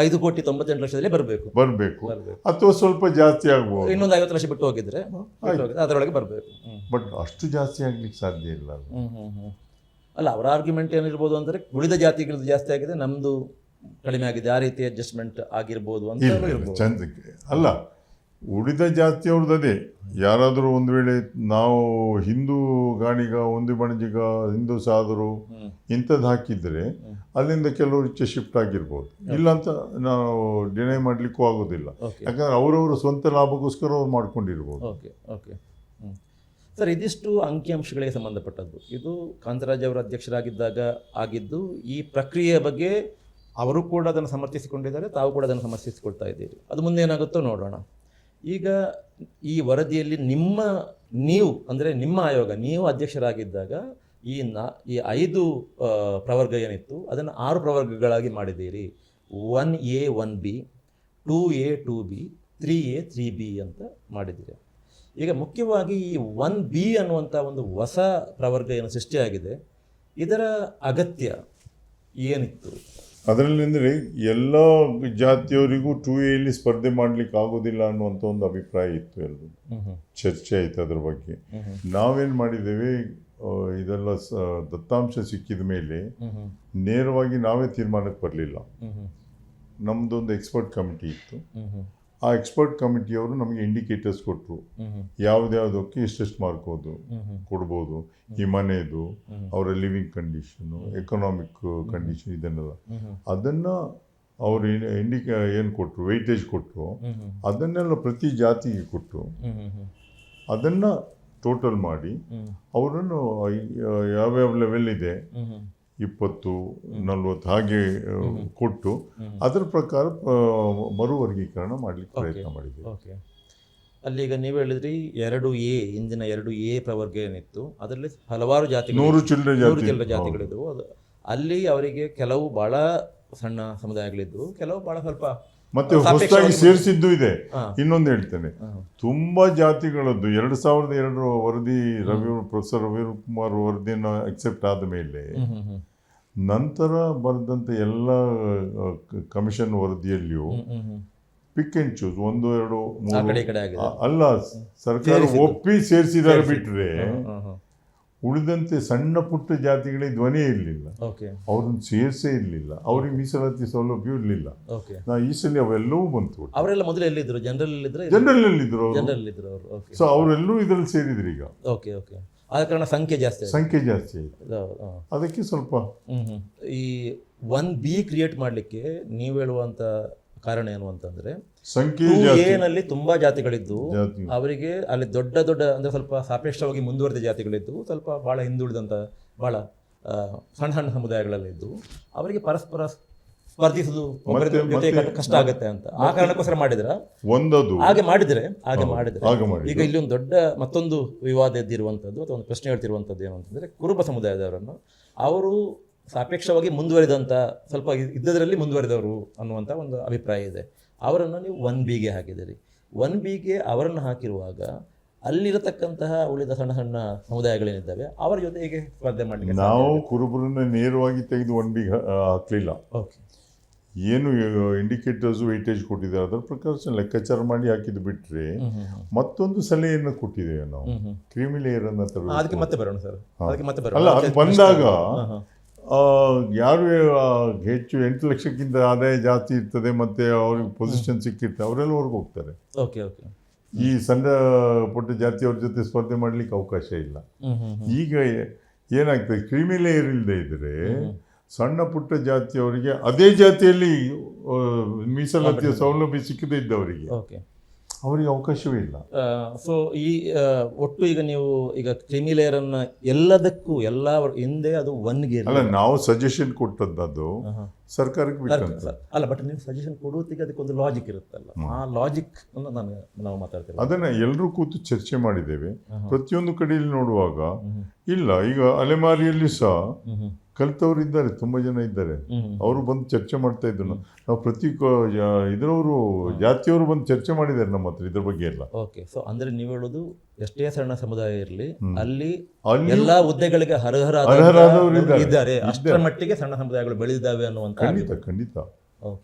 ಐದು ಕೋಟಿ ತೊಂಬತ್ತೆಂಟು ಲಕ್ಷದಲ್ಲಿ ಬರಬೇಕು. ಬರಬೇಕು. ಅಥವಾ ಸ್ವಲ್ಪ ಜಾಸ್ತಿ ಆಗ್ಬೋದು. ಇನ್ನೊಂದು ಐವತ್ತು ಲಕ್ಷ ಬಿಟ್ಟು ಹೋಗಿದ್ರೆ ಅದರೊಳಗೆ ಬರಬೇಕು. ಬಟ್ ಅಷ್ಟು ಜಾಸ್ತಿ ಆಗ್ಲಿಕ್ಕೆ ಸಾಧ್ಯ ಇಲ್ಲ ಅಲ್ಲ ಅವರ ಆರ್ಗ್ಯುಮೆಂಟ್ ಏನಿರ್ಬೋದು ಅಂದ್ರೆ ಉಳಿದ ಜಾತಿಗಳದ್ದು ಜಾಸ್ತಿ ಆಗಿದೆ ನಮ್ದು ಕಡಿಮೆ ಆಗಿದೆ. ಆ ರೀತಿ ಅಡ್ಜಸ್ಟ್ಮೆಂಟ್ ಆಗಿರ್ಬೋದು ಅಂತ ಅಲ್ಲ ಉಳಿದ ಜಾತಿಯವ್ರದ್ದು ಅದೇ. ಯಾರಾದರೂ ಒಂದು ವೇಳೆ ನಾವು ಹಿಂದೂ ಗಾಣಿಗ ಒಂದು ಬಣಜಿಗ ಹಿಂದೂ ಸಾಧರು. ಇಂಥದ್ದು ಹಾಕಿದರೆ ಅಲ್ಲಿಂದ ಕೆಲವರು ಹೆಚ್ಚು ಶಿಫ್ಟ್ ಆಗಿರ್ಬೋದು. ಇಲ್ಲ ಅಂತ ನಾವು ಡಿನೈ ಮಾಡಲಿಕ್ಕೂ ಆಗೋದಿಲ್ಲ. ಯಾಕಂದ್ರೆ ಅವರವರ ಸ್ವಂತ ಲಾಭಕ್ಕೋಸ್ಕರ ಅವ್ರು ಮಾಡ್ಕೊಂಡಿರ್ಬೋದು. ಓಕೆ ಓಕೆ ಸರ್ ಇದಿಷ್ಟು ಅಂಕಿಅಂಶಗಳಿಗೆ ಸಂಬಂಧಪಟ್ಟದ್ದು. ಇದು ಕಾಂತರಾಜ್ ಅವರ ಅಧ್ಯಕ್ಷರಾಗಿದ್ದಾಗ ಆಗಿದ್ದು ಈ ಪ್ರಕ್ರಿಯೆಯ ಬಗ್ಗೆ ಅವರು ಕೂಡ ಅದನ್ನು ಸಮರ್ಥಿಸಿಕೊಂಡಿದ್ದಾರೆ ತಾವು ಕೂಡ ಅದನ್ನು ಸಮರ್ಥಿಸಿಕೊಳ್ತಾ ಇದ್ದೀರಿ. ಅದು ಮುಂದೆ ಏನಾಗುತ್ತೋ ನೋಡೋಣ. ಈಗ ಈ ವರದಿಯಲ್ಲಿ ನಿಮ್ಮ, ನೀವು, ಅಂದರೆ ನಿಮ್ಮ ಆಯೋಗ, ನೀವು ಅಧ್ಯಕ್ಷರಾಗಿದ್ದಾಗ ಈ ನಾ, ಈ ಐದು ಪ್ರವರ್ಗ ಏನಿತ್ತು, ಅದನ್ನು ಆರು ಪ್ರವರ್ಗಗಳಾಗಿ ಮಾಡಿದ್ದೀರಿ. One A, one B, two A, two B, three A, three B ಅಂತ ಮಾಡಿದ್ದೀರಿ. ಈಗ ಮುಖ್ಯವಾಗಿ ಈ ಒನ್ ಬಿ ಅನ್ನುವಂಥ ಒಂದು ಹೊಸ ಪ್ರವರ್ಗ ಏನು ಸೃಷ್ಟಿಯಾಗಿದೆ, ಇದರ ಅಗತ್ಯ ಏನಿತ್ತು? ಅದರಲ್ಲಿ ಅಂದರೆ ಎಲ್ಲ ಜಾತಿಯವರಿಗೂ ಟೂ ಎಲ್ಲಿ ಸ್ಪರ್ಧೆ ಮಾಡಲಿಕ್ಕೆ ಆಗೋದಿಲ್ಲ ಅನ್ನುವಂಥ ಒಂದು ಅಭಿಪ್ರಾಯ ಇತ್ತು ಎಲ್ಲರೂ ಚರ್ಚೆ ಆಯಿತು ಅದ್ರ ಬಗ್ಗೆ. ನಾವೇನು ಮಾಡಿದ್ದೇವೆ ಇದೆಲ್ಲ ದತ್ತಾಂಶ ಸಿಕ್ಕಿದ ಮೇಲೆ ನೇರವಾಗಿ ನಾವೇ ತೀರ್ಮಾನಕ್ಕೆ ಬರಲಿಲ್ಲ. ನಮ್ಮದೊಂದು ಎಕ್ಸ್ಪರ್ಟ್ ಕಮಿಟಿ ಇತ್ತು. ಆ ಎಕ್ಸ್ಪರ್ಟ್ ಕಮಿಟಿಯವರು ನಮಗೆ ಇಂಡಿಕೇಟರ್ಸ್ ಕೊಟ್ಟರು ಯಾವುದ್ಯಾವುದಕ್ಕೆ ಎಷ್ಟೆಷ್ಟು ಮಾರ್ಕ್ ಹೋದು ಕೊಡ್ಬೋದು ಈ ಮನೆಯದು ಅವರ ಲಿವಿಂಗ್ ಕಂಡೀಷನು ಎಕನಾಮಿಕ್ ಕಂಡೀಷನ್ ಇದನ್ನೆಲ್ಲ ಅದನ್ನು ಅವರು ಇಂಡಿಕ ಏನು ಕೊಟ್ಟರು ವೆಯ್ಟೇಜ್ ಕೊಟ್ಟರು ಅದನ್ನೆಲ್ಲ ಪ್ರತಿ ಜಾತಿಗೆ ಕೊಟ್ಟು ಅದನ್ನು ಟೋಟಲ್ ಮಾಡಿ ಅವರನ್ನು ಯಾವ್ಯಾವ ಲೆವೆಲ್ ಇದೆ ಇಪ್ಪತ್ತು ನಲ್ವತ್ತು ಹಾಗೆ ಕೊಟ್ಟು ಅದರ ಪ್ರಕಾರ ಮರು ವರ್ಗೀಕರಣ ಮಾಡಲಿಕ್ಕೆ ಪ್ರಯತ್ನ ಮಾಡಿದ್ದೀವಿ. ಓಕೆ ಅಲ್ಲಿ ಈಗ ನೀವು ಹೇಳಿದ್ರಿ ಎರಡು ಎ ಇಂದಿನ ಎರಡು ಎ ಪ್ರವರ್ಗ ಏನಿತ್ತು ಅದರಲ್ಲಿ ಹಲವಾರು ಜಾತಿ ನೂರು ಚಿಲ್ಲರೆ ನೂರು ಚಿಲ್ಲರೆ ಜಾತಿಗಳಿದ್ದವು ಅದು ಅಲ್ಲಿ ಅವರಿಗೆ ಕೆಲವು ಬಹಳ ಸಣ್ಣ ಸಮುದಾಯಗಳಿದ್ದವು ಕೆಲವು ಬಹಳ ಸ್ವಲ್ಪ ಮತ್ತೆ ಹೊಸದಾಗಿ ಸೇರಿಸಿದ್ದು ಇದೆ ಇನ್ನೊಂದು ಹೇಳ್ತೇನೆ ತುಂಬಾ ಜಾತಿಗಳದ್ದು ಎರಡು ಸಾವಿರದ ಎರಡರ ವರದಿ ರವಿ ಪ್ರೊಫೆಸರ್ ರವಿಕುಮಾರ್ ವರದಿಯನ್ನು ಅಕ್ಸೆಪ್ಟ್ ಆದ ಮೇಲೆ. ನಂತರ ಬರೆದಂಥ ಎಲ್ಲ ಕಮಿಷನ್ ವರದಿಯಲ್ಲಿಯೂ. ಪಿಕ್ ಅಂಡ್ ಚೂಸ್ ಒಂದು ಎರಡು ಮೂರು ಅಲ್ಲ ಸರ್ಕಾರ. ಒಪ್ಪಿ ಸೇರಿಸಿದಾರೆ ಸೇರಿಸಿದ್ದು. ಬಿಟ್ರೆ. ಉಳಿದಂತೆ ಸಣ್ಣ ಪುಟ್ಟ ಜಾತಿಗಳಿಗೆ ಧ್ವನಿಯೇ ಇರಲಿಲ್ಲ. ಅವ್ರನ್ನ ಸೇರ್ಸೇ ಇರಲಿಲ್ಲ. ಅವ್ರಿಗೆ ಮೀಸಲಾತಿ ಸೌಲಭ್ಯ ಇರಲಿಲ್ಲ. ನಾ ಈ ಸಲ ಅವೆಲ್ಲವೂ ಬಂತು. ಅವರೆಲ್ಲ ಮೊದಲು ಎಲ್ಲಿದ್ರು? ಜನರಲ್ ಜನರಲ್ಲಿದ್ರು ಜನರಲ್ ಅವರು. ಸೊ ಅವರೆಲ್ಲರೂ ಇದರಲ್ಲಿ ಸೇರಿದ್ರು ಈಗ. ಓಕೆ ಓಕೆ ಆದ ಕಾರಣ ಸಂಖ್ಯೆ ಜಾಸ್ತಿ. ಸಂಖ್ಯೆ ಜಾಸ್ತಿ ಅದಕ್ಕೆ ಸ್ವಲ್ಪ. ಈ ಒನ್ ಬಿ ಕ್ರಿಯೇಟ್ ಮಾಡಲಿಕ್ಕೆ ನೀವು ಹೇಳುವಂತ ಕಾರಣ ಏನು ಅಂತಂದ್ರೆ ಏನಲ್ಲಿ ತುಂಬಾ ಜಾತಿಗಳಿದ್ದು ಅವರಿಗೆ ಅಲ್ಲಿ ದೊಡ್ಡ ದೊಡ್ಡ ಅಂದ್ರೆ ಸ್ವಲ್ಪ ಸಾಪೇಕ್ಷವಾಗಿ ಮುಂದುವರೆದ ಜಾತಿಗಳಿದ್ದು ಸ್ವಲ್ಪ ಬಹಳ ಹಿಂದುಳಿದಂತ ಬಹಳ ಸಣ್ಣ ಸಣ್ಣ ಸಣ್ಣ ಸಮುದಾಯಗಳಲ್ಲಿದ್ದು ಅವರಿಗೆ ಪರಸ್ಪರ ಸ್ಪರ್ಧಿಸುದು ಜೊತೆ ಕಷ್ಟ ಆಗುತ್ತೆ ಅಂತ. ಆ ಕಾರಣಕ್ಕೋಸ್ಕರ ಮಾಡಿದ್ರ? ಒಂದದು. ಹಾಗೆ ಮಾಡಿದ್ರೆ ಹಾಗೆ ಮಾಡಿದ್ರೆ. ಈಗ ಇಲ್ಲಿ ಒಂದು ದೊಡ್ಡ ಮತ್ತೊಂದು ವಿವಾದ ಎದ್ದಿರುವಂಥದ್ದು ಅಥವಾ ಒಂದು ಪ್ರಶ್ನೆ ಹೇಳ್ತಿರುವಂತದ್ದು ಏನು ಅಂತಂದ್ರೆ ಕುರುಬ ಸಮುದಾಯದವರನ್ನು ಅವರು ಸಾಪೇಕ್ಷವಾಗಿ ಮುಂದುವರಿದಂಥ ಸ್ವಲ್ಪ ಇದ್ದದರಲ್ಲಿ ಮುಂದುವರಿದವರು ಅನ್ನುವಂಥ ಒಂದು ಅಭಿಪ್ರಾಯ ಇದೆ. ಅವರನ್ನು ನೀವು ಒನ್ ಬಿಗೆ ಹಾಕಿದಿರಿ ಒನ್ ಬಿಗೆ ಅವರನ್ನು ಹಾಕಿರುವಾಗ ಅಲ್ಲಿರತಕ್ಕಂತಹ ಉಳಿದ ಸಣ್ಣ ಸಣ್ಣ ಸಮುದಾಯಗಳೇನಿದ್ದಾವೆ ಅವರ ಹೇಗೆ ಸ್ಪರ್ಧೆ ಮಾಡಲಿಕ್ಕೆ ನಾವು ಕುರುಬರನ್ನ ನೇರವಾಗಿ ತೆಗೆದು ಒನ್ ಬಿಗೆ ಹಾಕ್ಲಿಲ್ಲ. ಓಕೆ ಏನು ಇಂಡಿಕೇಟರ್ಸ್ ವೆಯ್ಟೇಜ್ ಕೊಟ್ಟಿದ್ದಾರೆ ಅದರ ಪ್ರಕಾರ ಲೆಕ್ಕಾಚಾರ ಮಾಡಿ ಹಾಕಿದ್ದು ಬಿಟ್ಟರೆ ಮತ್ತೊಂದು ಸಲಹೆಯನ್ನು ಕೊಟ್ಟಿದ್ದೇವೆ ನಾವು? ಕ್ರೀಮಿ ಲೇಯರ್ ಅನ್ನ ತರಬೇಕು ಅದಕ್ಕೆ ಮತ್ತೆ ಬರೋಣ ಸರ್. ಅದಕ್ಕೆ ಮತ್ತೆ ಬರೋಣ. ಅಲ್ಲ ಅದು ಬಂದಾಗ ಯಾರು ಹೆಚ್ಚು ಎಂಟು ಲಕ್ಷಕ್ಕಿಂತ ಆದಾಯ ಜಾಸ್ತಿ ಇರ್ತದೆ ಮತ್ತೆ ಅವ್ರಿಗೆ ಪೊಸಿಷನ್ ಸಿಕ್ಕಿರ್ತದೆ ಅವರೆಲ್ಲ ಹೊರಗೆ ಹೋಗ್ತಾರೆ. Okay okay. ಈ ಸಣ್ಣ ಪುಟ್ಟ ಜಾತಿಯವ್ರ ಜೊತೆ ಸ್ಪರ್ಧೆ ಮಾಡಲಿಕ್ಕೆ ಅವಕಾಶ ಇಲ್ಲ. ಈಗ ಏನಾಗ್ತದೆ ಕ್ರಿಮಿ ಲೇಯರ್ ಇಲ್ಲದೆ ಇದ್ರೆ ಸಣ್ಣ ಪುಟ್ಟ ಜಾತಿಯವರಿಗೆ ಅದೇ ಜಾತಿಯಲ್ಲಿ ಮೀಸಲಾತಿಯ ಸೌಲಭ್ಯ ಸಿಕ್ಕದೇ ಇದ್ದವರಿಗೆ ಓಕೆ. ಅವರಿಗೆ ಅವಕಾಶವೇ ಇಲ್ಲ. ಸೊ ಈ ಒಟ್ಟು ಈಗ ನೀವು ಈಗ ಕ್ರಿಮಿ ಲೇಯರ್ ಅನ್ನ ಎಲ್ಲದಕ್ಕೂ ಎಲ್ಲ ಹಿಂದೆ ಅದು ಒನ್ಗೆ ಅಲ್ಲ ನಾವು ಸಜೆಷನ್ ಕೊಟ್ಟದ್ದು ಸರ್ಕಾರಕ್ಕೆ ಅಲ್ಲ ಬಟ್ ನೀವು ಸಜೆಷನ್ ಕೊಡೋದಕ್ಕೆ ಅದಕ್ಕೊಂದು ಲಾಜಿಕ್ ಇರುತ್ತಲ್ಲ. ಆ ಲಾಜಿಕ್ ಅನ್ನು ನಾನು ನಾವು ಮಾತಾಡ್ತೇವೆ ಅದನ್ನ ಎಲ್ಲರೂ ಕೂತು ಚರ್ಚೆ ಮಾಡಿದ್ದೇವೆ. ಪ್ರತಿಯೊಂದು ಕಡೆಯಲ್ಲಿ ನೋಡುವಾಗ ಇಲ್ಲ ಈಗ ಅಲೆಮಾರಿಯಲ್ಲಿ ಸಹ ಕಲಿತವರು ಇದ್ದಾರೆ ತುಂಬಾ ಜನ ಇದ್ದಾರೆ. ಅವರು ಬಂದು ಚರ್ಚೆ ಮಾಡ್ತಾ ಇದ್ರು. ನಾವು ಪ್ರತಿ ಇದರವರು ಜಾತಿಯವರು ಬಂದು ಚರ್ಚೆ ಮಾಡಿದ್ದಾರೆ ನಮ್ಮ ಹತ್ರ ಇದ್ರ ಬಗ್ಗೆ ಎಲ್ಲ. ಓಕೆ ಸೊ ಅಂದ್ರೆ ನೀವು ಹೇಳೋದು ಎಷ್ಟೇ ಸಣ್ಣ ಸಮುದಾಯ ಇರಲಿ ಅಲ್ಲಿ ಎಲ್ಲಾ ಹುದ್ದೆಗಳಿಗೆ ಹರಹರ ಅರ್ಹರಾದವರು ಇದ್ದಾರೆ. ಅಷ್ಟರ ಮಟ್ಟಿಗೆ ಸಣ್ಣ ಸಮುದಾಯಗಳು ಬೆಳೆದಿದ್ದಾವೆ ಅನ್ನುವಂತ ಖಂಡಿತ ಖಂಡಿತ.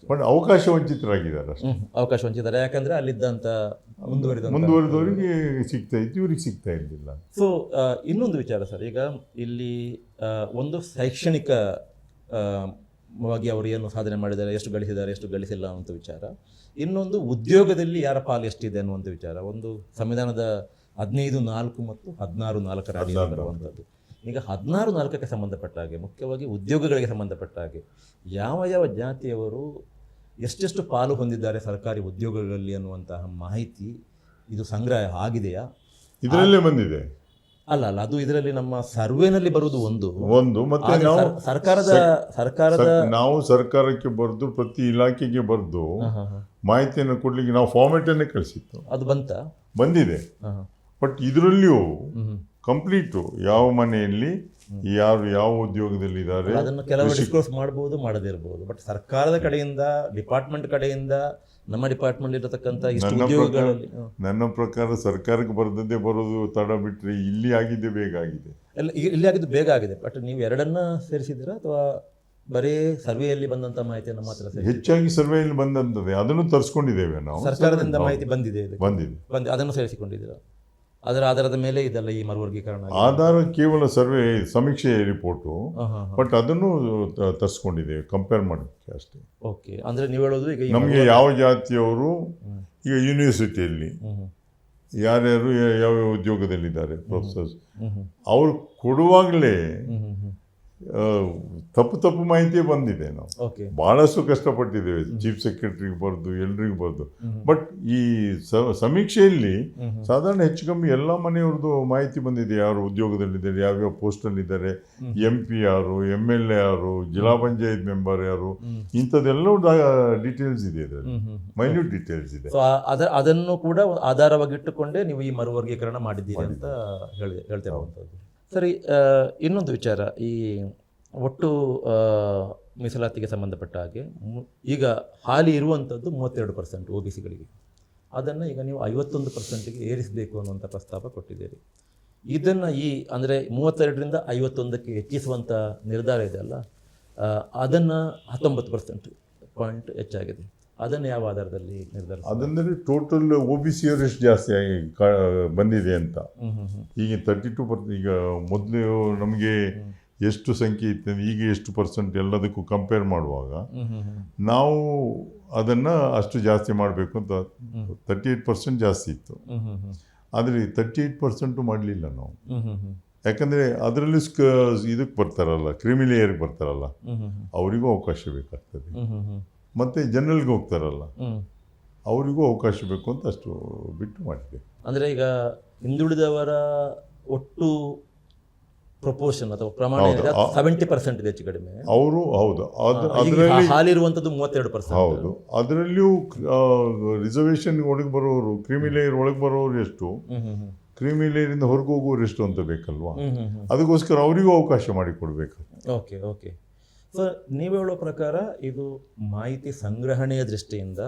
ಬಟ್ ಅವಕಾಶ ವಂಚಿತರಾಗಿದ್ದಾರೆ ಅಷ್ಟೇ. ಅವಕಾಶ ವಂಚಿತಾರೆ. ಯಾಕಂದ್ರೆ ಅಲ್ಲಿದ್ದಂತ ಮುಂದುವರಿದ ಮುಂದುವರಿದವರಿಗೆ ಸಿಗ್ತಾ ಇತ್ತು ಇವ್ರಿಗೆ ಸಿಗ್ತಾ ಇರಲಿಲ್ಲ. ಸೊ ಇನ್ನೊಂದು ವಿಚಾರ ಸರ್ ಈಗ ಇಲ್ಲಿ ಒಂದು ಶೈಕ್ಷಣಿಕ ವಾಗಿ ಅವರು ಏನು ಸಾಧನೆ ಮಾಡಿದ್ದಾರೆ ಎಷ್ಟು ಗಳಿಸಿದ್ದಾರೆ ಎಷ್ಟು ಗಳಿಸಿಲ್ಲ ಅನ್ನುವಂಥ ವಿಚಾರ. ಇನ್ನೊಂದು ಉದ್ಯೋಗದಲ್ಲಿ ಯಾರ ಪಾಲು ಎಷ್ಟಿದೆ ಅನ್ನುವಂಥ ವಿಚಾರ. ಒಂದು ಸಂವಿಧಾನದ ಹದಿನೈದು ನಾಲ್ಕು ಮತ್ತು ಹದಿನಾರು ನಾಲ್ಕರ ಬರುವಂಥದ್ದು ಈಗ ಹದಿನಾರು ನಾಲ್ಕಕ್ಕೆ ಸಂಬಂಧಪಟ್ಟ ಹಾಗೆ ಮುಖ್ಯವಾಗಿ ಉದ್ಯೋಗಗಳಿಗೆ ಸಂಬಂಧಪಟ್ಟ ಹಾಗೆ ಯಾವ ಯಾವ ಜಾತಿಯವರು ಎಷ್ಟೆಷ್ಟು ಪಾಲು ಹೊಂದಿದ್ದಾರೆ ಸರ್ಕಾರಿ ಉದ್ಯೋಗಗಳಲ್ಲಿ ಅನ್ನುವಂತಹ ಮಾಹಿತಿ ಇದು ಸಂಗ್ರಹ ಆಗಿದೆಯಾ? ಇದರಲ್ಲೇ ಬಂದಿದೆ. ಅಲ್ಲ ಅಲ್ಲ ಅದು ಇದರಲ್ಲಿ ನಮ್ಮ ಸರ್ವೇನಲ್ಲಿ ಬರುವುದು ಒಂದು. ಒಂದು ಮತ್ತೆ ನಾವು ಸರ್ಕಾರದ ಸರ್ಕಾರದ ನಾವು ಸರ್ಕಾರಕ್ಕೆ ಬರೆದು ಪ್ರತಿ ಇಲಾಖೆಗೆ ಬರೆದು. ಮಾಹಿತಿಯನ್ನು ಕೊಡ್ಲಿಕ್ಕೆ ನಾವು ಫಾರ್ಮೆಟನ್ನೇ ಕಳಿಸಿತ್ತು ಅದು ಬಂತ? ಬಂದಿದೆ. ಬಟ್ ಇದರಲ್ಲಿಯೂ ಕಂಪ್ಲೀಟು. ಯಾವ ಮನೆಯಲ್ಲಿ ಯಾರು ಯಾವ ಉದ್ಯೋಗದಲ್ಲಿದ್ದಾರೆ ಅದನ್ನು ಕೆಲವು ಡಿಸ್ಕ್ಲೋಸ್ ಮಾಡಬಹುದು ಮಾಡದೇ ಇರಬಹುದು ಬಟ್ ಸರ್ಕಾರದ ಕಡೆಯಿಂದ ಡಿಪಾರ್ಟ್ಮೆಂಟ್ ಕಡೆಯಿಂದ ನಮ್ಮ ಡಿಪಾರ್ಟ್ಮೆಂಟ್ ಇರತಕ್ಕಂಥ ನನ್ನ ಉದ್ಯೋಗಗಳಲ್ಲಿ ನನ್ನ ಪ್ರಕಾರ ಸರ್ಕಾರಕ್ಕೆ ಬರೆದದ್ದೇ ಬರೋದು ತಡ ಬಿಟ್ಟರೆ ಇಲ್ಲಿ ಆಗಿದ್ದೆ ಬೇಗ ಆಗಿದೆ. ಎಲ್ಲ ಇಲ್ಲಿ ಆಗಿದ್ದು ಬೇಗ ಆಗಿದೆ. ಬಟ್ ನೀವು ಎರಡನ್ನ ಸೇರಿಸಿದ್ದೀರಾ ಅಥವಾ ಬರೀ ಸರ್ವೆಯಲ್ಲಿ ಬಂದಂತ ಮಾಹಿತಿಯನ್ನು ಮಾತ್ರ ಹೆಚ್ಚಾಗಿ ಸರ್ವೆಯಲ್ಲಿ ಬಂದಂತದೆ ಅದನ್ನು ತರಿಸ್ಕೊಂಡಿದ್ದೇವೆ ನಾವು. ಸರ್ಕಾರದಿಂದ ಮಾಹಿತಿ ಬಂದಿದೆ ಬಂದಿದೆ. ಬಂದು ಅದನ್ನು ಸೇರಿಸಿಕೊಂಡಿದ್ದೀರಾ? ಅದರ ಆಧಾರದ ಮೇಲೆ ಇದೆಲ್ಲ ಈ ಮರುವರ್ಗೀಕರಣ. ಆಧಾರ ಕೇವಲ ಸರ್ವೆ ಸಮೀಕ್ಷೆ ರಿಪೋರ್ಟು. ಬಟ್ ಅದನ್ನು ತರಿಸ್ಕೊಂಡಿದ್ದೇವೆ ಕಂಪೇರ್ ಮಾಡೋಕ್ಕೆ ಅಷ್ಟೇ. ಓಕೆ ಅಂದರೆ ನೀವು ಹೇಳೋದು ಈಗ ನಮಗೆ ಯಾವ ಜಾತಿಯವರು ಈಗ ಯೂನಿವರ್ಸಿಟಿಯಲ್ಲಿ ಯಾರ್ಯಾರು ಯಾವ್ಯಾವ ಯಾವ ಉದ್ಯೋಗದಲ್ಲಿದ್ದಾರೆ ಪ್ರೊಫೆಸರ್ಸ್ ಅವ್ರು ಕೊಡುವಾಗಲೇ ತಪ್ಪು ತಪ್ಪು ಮಾಹಿತಿ ಬಂದಿದೆ ನಾವು. ಓಕೆ ಬಹಳಷ್ಟು ಕಷ್ಟಪಟ್ಟಿದ್ದೇವೆ. ಚೀಫ್ ಸೆಕ್ರೆಟರಿಗೆ ಬರೆದು ಎಲ್ರಿಗೂ ಬರೆದು. ಬಟ್ ಈ ಸಮೀಕ್ಷೆಯಲ್ಲಿ ಸಾಧಾರಣ ಹೆಚ್ಚು ಕಮ್ಮಿ ಎಲ್ಲ ಮನೆಯವ್ರದ್ದು ಮಾಹಿತಿ ಬಂದಿದೆ. ಯಾರು ಉದ್ಯೋಗದಲ್ಲಿದ್ದಾರೆ ಯಾವ್ಯಾವ ಪೋಸ್ಟಲ್ಲಿದ್ದಾರೆ ಎಂ ಪಿ ಯಾರು ಎಂ ಎಲ್ ಎ ಯಾರು ಜಿಲ್ಲಾ ಪಂಚಾಯತ್ ಮೆಂಬರ್ ಯಾರು ಇಂಥದ್ದೆಲ್ಲವೂ ಡೀಟೇಲ್ಸ್ ಇದೆ ಇದರಲ್ಲಿ. ಮೈನ್ಯೂಟ್ ಡೀಟೇಲ್ಸ್ ಇದೆ. ಅದನ್ನು ಕೂಡ ಆಧಾರವಾಗಿಟ್ಟುಕೊಂಡೇ ನೀವು ಈ ಮರುವರ್ಗೀಕರಣ ಮಾಡಿದ್ದೀರಿ ಅಂತ ಹೇಳಿ ಹೇಳ್ತಿರುವಂಥದ್ದು ಸರಿ ಇನ್ನೊಂದು ವಿಚಾರ. ಈ ಒಟ್ಟು ಮೀಸಲಾತಿಗೆ ಸಂಬಂಧಪಟ್ಟ ಹಾಗೆ ಈಗ ಹಾಲಿ ಇರುವಂಥದ್ದು ಮೂವತ್ತೆರಡು ಪರ್ಸೆಂಟ್ ಒ ಬಿ ಸಿಗಳಿಗೆ. ಅದನ್ನು ಈಗ ನೀವು ಐವತ್ತೊಂದು ಪರ್ಸೆಂಟಿಗೆ ಏರಿಸಬೇಕು ಅನ್ನುವಂಥ ಪ್ರಸ್ತಾಪ ಕೊಟ್ಟಿದ್ದೀರಿ. ಇದನ್ನು ಈ, ಅಂದರೆ ಮೂವತ್ತೆರಡರಿಂದ ಐವತ್ತೊಂದಕ್ಕೆ ಹೆಚ್ಚಿಸುವಂಥ ನಿರ್ಧಾರ ಇದೆಯಲ್ಲ ಅದನ್ನು ಹತ್ತೊಂಬತ್ತು ಪರ್ಸೆಂಟ್ ಪಾಯಿಂಟ್ ಹೆಚ್ಚಾಗಿದೆ. ಅದನ್ನು ಯಾವ ಆಧಾರದಲ್ಲಿ ನಿರ್ಧಾರ ಅದಂದರೆ ಟೋಟಲ್ ಒ ಬಿ ಸಿ ಎಷ್ಟು ಜಾಸ್ತಿ ಆಗಿ ಬಂದಿದೆ ಅಂತ. ಈಗ ತರ್ಟಿ ಟು ಪರ್ ಈಗ ಮೊದಲು ನಮಗೆ ಎಷ್ಟು ಸಂಖ್ಯೆ ಇತ್ತು ಈಗ ಎಷ್ಟು ಪರ್ಸೆಂಟ್ ಎಲ್ಲದಕ್ಕೂ ಕಂಪೇರ್ ಮಾಡುವಾಗ ನಾವು ಅದನ್ನು ಅಷ್ಟು ಜಾಸ್ತಿ ಮಾಡಬೇಕು ಅಂತ ತರ್ಟಿ ಏಯ್ಟ್ ಪರ್ಸೆಂಟ್ ಜಾಸ್ತಿ ಇತ್ತು. ಆದರೆ ತರ್ಟಿ ಏಯ್ಟ್ ಪರ್ಸೆಂಟು ಮಾಡಲಿಲ್ಲ ನಾವು. ಯಾಕಂದರೆ ಅದರಲ್ಲಿ ಸ್ಕ ಇದಕ್ಕೆ ಬರ್ತಾರಲ್ಲ ಕ್ರಿಮಿಲೇಯರ್ಗೆ ಬರ್ತಾರಲ್ಲ ಅವರಿಗೂ ಅವಕಾಶ ಬೇಕಾಗ್ತದೆ. ಮತ್ತು ಜನರಲ್ಗೆ ಹೋಗ್ತಾರಲ್ಲ ಅವರಿಗೂ ಅವಕಾಶ ಬೇಕು ಅಂತ ಅಷ್ಟು ಬಿಟ್ಟು ಮಾಡಿದೆ. ಅಂದರೆ ಈಗ ಹಿಂದುಳಿದವರ ಒಟ್ಟು ಪ್ರಪೋರ್ಷನ್ ಅಥವಾ ಪ್ರಮಾಣ ಸೆವೆಂಟಿ ಪರ್ಸೆಂಟ್ ಇದೆ ಹೆಚ್ಚು ಕಡಿಮೆ. ಅವರು ಹೌದು. ಅದರಲ್ಲಿ ಹಾಲಿರುವಂಥದ್ದು ಮೂವತ್ತೆರಡು ಪರ್ಸೆಂಟ್ ಹೌದು. ಅದರಲ್ಲಿಯೂ ರಿಸರ್ವೇಷನ್ ಒಳಗೆ ಬರೋರು ಕ್ರಿಮಿ ಲೇಯರ್ ಒಳಗೆ ಬರೋರು ಎಷ್ಟು? ಕ್ರಿಮಿ ಲೇಯರಿಂದ ಹೊರಗೆ ಹೋಗೋರು ಎಷ್ಟು ಅಂತ ಬೇಕಲ್ವಾ? ಅದಕ್ಕೋಸ್ಕರ ಅವರಿಗೂ ಅವಕಾಶ ಮಾಡಿಕೊಡ್ಬೇಕು. Okay okay. ಸೊ ನೀವು ಹೇಳೋ ಪ್ರಕಾರ ಇದು ಮಾಹಿತಿ ಸಂಗ್ರಹಣೆಯ ದೃಷ್ಟಿಯಿಂದ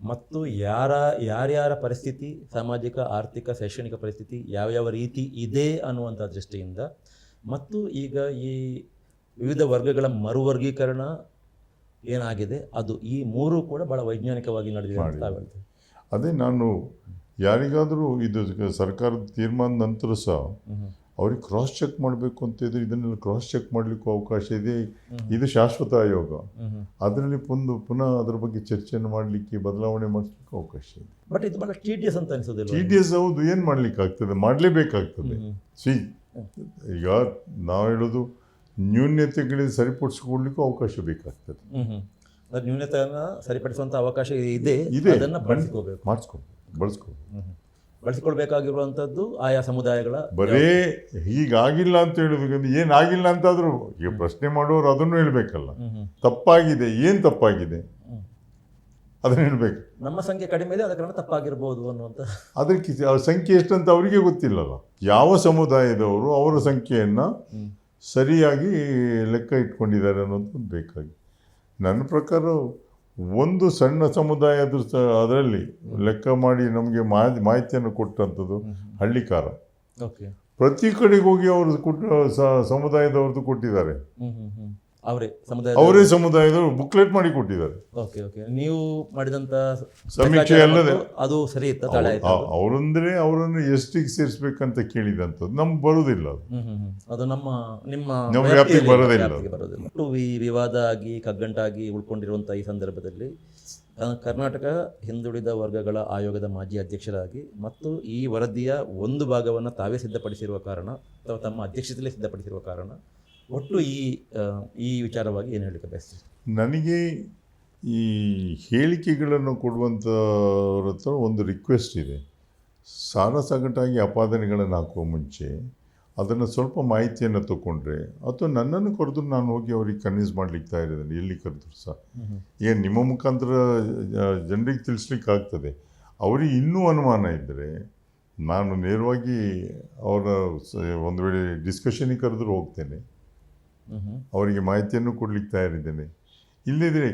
ಮತ್ತು ಯಾರ ಯಾರ್ಯಾರ ಪರಿಸ್ಥಿತಿ ಸಾಮಾಜಿಕ ಆರ್ಥಿಕ ಶೈಕ್ಷಣಿಕ ಪರಿಸ್ಥಿತಿ ಯಾವ್ಯಾವ ರೀತಿ ಇದೆ ಅನ್ನುವಂಥ ದೃಷ್ಟಿಯಿಂದ ಮತ್ತು ಈಗ ಈ ವಿವಿಧ ವರ್ಗಗಳ ಮರುವರ್ಗೀಕರಣ ಏನಾಗಿದೆ ಅದು ಈ ಮೂರು ಕೂಡ ಬಹಳ ವೈಜ್ಞಾನಿಕವಾಗಿ ನಡೆದಿದೆ ಅಂತ ಹೇಳ್ತೀವಿ ಅದೇ ನಾನು ಯಾರಿಗಾದರೂ ಇದು ಸರ್ಕಾರದ ತೀರ್ಮಾನದ ನಂತರ ಸಹ ಅವ್ರಿಗೆ ಕ್ರಾಸ್ ಚೆಕ್ ಮಾಡಬೇಕು ಅಂತ ಇದ್ರೆ ಇದನ್ನೆಲ್ಲ ಕ್ರಾಸ್ ಚೆಕ್ ಮಾಡಲಿಕ್ಕೂ ಅವಕಾಶ ಇದೆ. ಇದು ಶಾಶ್ವತ ಆಯೋಗ. ಅದರಲ್ಲಿ ಒಂದು ಪುನಃ ಅದರ ಬಗ್ಗೆ ಚರ್ಚೆಯನ್ನು ಮಾಡಲಿಕ್ಕೆ ಬದಲಾವಣೆ ಮಾಡಲಿಕ್ಕೆ ಅವಕಾಶ ಇದೆ. ಬಟ್ ಇದು ಬಹಳ ಟಿ ಡಿ ಎಸ್ ಅಂತ ಅನಿಸೋದಿಲ್ಲ ಟಿ ಡಿ ಎಸ್ ಹೌದು ಏನು ಮಾಡಲಿಕ್ಕೆ ಆಗ್ತದೆ ಮಾಡಲೇಬೇಕಾಗ್ತದೆ ಸಿ ಈಗ ನಾವು ಹೇಳೋದು ನ್ಯೂನ್ಯತೆಗಳಿಗೆ ಸರಿಪಡಿಸ್ಕೊಳ್ಳಿಕ್ಕೂ ಅವಕಾಶ ಬೇಕಾಗ್ತದೆ. ನ್ಯೂನತೆಯನ್ನು ಸರಿಪಡಿಸುವಂಥ ಅವಕಾಶ ಇದೆ. ಇದೆ. ಅದನ್ನು ಬಳಸ್ಕೋಬೇಕು. ಮಾಡಿಸ್ಕೊ ಬಳಸ್ಕೊ ಬಳಸಿಕೊಳ್ಬೇಕಾಗಿರುವಂತದ್ದು ಆಯಾ ಸಮುದಾಯಗಳ ಬರೀ ಹೀಗಾಗಿಲ್ಲ ಅಂತ ಹೇಳಬೇಕಂದ್ರೆ ಏನಾಗಿಲ್ಲ ಅಂತಾದರೂ ಈಗ ಪ್ರಶ್ನೆ ಮಾಡುವವರು ಅದನ್ನು ಹೇಳಬೇಕಲ್ಲ. ತಪ್ಪಾಗಿದೆ ಏನು ತಪ್ಪಾಗಿದೆ. ಅದನ್ನು ಹೇಳಬೇಕು. ನಮ್ಮ ಸಂಖ್ಯೆ ಕಡಿಮೆ ಇದೆ ಅದಕ್ಕೆ ತಪ್ಪಾಗಿರ್ಬೋದು ಅನ್ನುವಂಥ ಅದಕ್ಕೆ ಅವ್ರ ಸಂಖ್ಯೆ ಎಷ್ಟಂತ ಅವರಿಗೆ ಗೊತ್ತಿಲ್ಲಲ್ಲ. ಯಾವ ಸಮುದಾಯದವರು ಅವರ ಸಂಖ್ಯೆಯನ್ನು ಸರಿಯಾಗಿ ಲೆಕ್ಕ ಇಟ್ಕೊಂಡಿದ್ದಾರೆ ಅನ್ನೋದು ಬೇಕಾಗಿ. ನನ್ನ ಪ್ರಕಾರ ಒಂದು ಸಣ್ಣ ಸಮುದಾಯದ ಅದರಲ್ಲಿ ಲೆಕ್ಕ ಮಾಡಿ ನಮಗೆ ಮಾಹಿತಿ ಮಾಹಿತಿಯನ್ನು ಕೊಟ್ಟಂಥದ್ದು ಹಳ್ಳಿಕಾರ ಓಕೆ. ಪ್ರತಿ ಕಡೆಗೆ ಹೋಗಿ ಅವರು ಕೊಟ್ಟು ಸಮುದಾಯದವ್ರದ್ದು ಕೊಟ್ಟಿದ್ದಾರೆ. ಅವರೇ ಸಮುದಾಯ ಅವರೇ ಸಮುದಾಯದವರು ಬುಕ್ಲೆಟ್ ಮಾಡಿ ಕೊಟ್ಟಿದ್ದಾರೆ. ಓಕೆ ಓಕೆ ನೀವು ಮಾಡಿದಂತ ಸಮೀಕ್ಷೆ ಅಲ್ಲದೆ- ಅದು ಸರಿ ಇತ್ತ ತಾಳೆ ಆಯ್ತು? ಅವರಂದ್ರೆ ಅವರನ್ನು ಎಷ್ಟಿಗೆ ಸೇರಿಸ್ಬೇಕಂತ ಕೇಳಿದಂಥದ್ದು. ನಮ್ ಬರುವುದಿಲ್ಲ ಅದು. ನಮ್ಮ ನಿಮ್ಮ ನಮ್ಮ ವ್ಯಾಪ್ತಿಗೆ ಬರೋದಿಲ್ಲ. ವಿವಾದ ಆಗಿ ಕಗ್ಗಂಟಾಗಿ ಉಳ್ಕೊಂಡಿರುವಂಥ ಈ ಸಂದರ್ಭದಲ್ಲಿ ಕರ್ನಾಟಕ ಹಿಂದುಳಿದ ವರ್ಗಗಳ ಆಯೋಗದ ಮಾಜಿ ಅಧ್ಯಕ್ಷರಾಗಿ ಮತ್ತು ಈ ವರದಿಯ ಒಂದು ಭಾಗವನ್ನು ತಾವೇ ಸಿದ್ಧಪಡಿಸಿರುವ ಕಾರಣ ಅಥವಾ ತಮ್ಮ ಅಧ್ಯಕ್ಷತೆಯಲ್ಲೇ ಸಿದ್ಧಪಡಿಸಿರುವ ಕಾರಣ ಒಟ್ಟು ಈ ಈ ವಿಚಾರವಾಗಿ ಏನು ಹೇಳಲಿಕ್ಕೆ ಬಯಸ್ತೀರಿ? ನನಗೆ ಈ ಹೇಳಿಕೆಗಳನ್ನು ಕೊಡುವಂಥವ್ರ ಹತ್ರ ಒಂದು ರಿಕ್ವೆಸ್ಟ್ ಇದೆ. ಸಾರಾಸಗಟಾಗಿ ಅಪಾದನೆಗಳನ್ನು ಹಾಕುವ ಮುಂಚೆ ಅದನ್ನು ಸ್ವಲ್ಪ ಮಾಹಿತಿಯನ್ನು ತಗೊಂಡ್ರೆ ಅಥವಾ ನನ್ನನ್ನು ಕರೆದ್ರು ನಾನು ಹೋಗಿ ಅವ್ರಿಗೆ ಕನ್ವಿನ್ಸ್ ಮಾಡಲಿಕ್ಕೆ ತಯಾರಿದ್ದೇನೆ ಎಲ್ಲಿ ಕರೆದ್ರು ಸಹ. ಈಗ ನಿಮ್ಮ ಮುಖಾಂತರ ಜನರಿಗೆ ತಿಳಿಸ್ಲಿಕ್ಕೆ ಆಗ್ತದೆ. ಅವರಿಗೆ ಇನ್ನೂ ಅನುಮಾನ ಇದ್ದರೆ ನಾನು ನೇರವಾಗಿ ಅವರ ಒಂದು ವೇಳೆ ಡಿಸ್ಕಷನಿಗೆ ಕರೆದ್ರು ಹೋಗ್ತೇನೆ. ಅವರಿಗೆ ಮಾಹಿತಿಯನ್ನು ಕೊಡಲಿಕ್ಕೆ ತಯಾರಿದ್ದೇನೆ. ಇಲ್ಲದಿದ್ದರೆ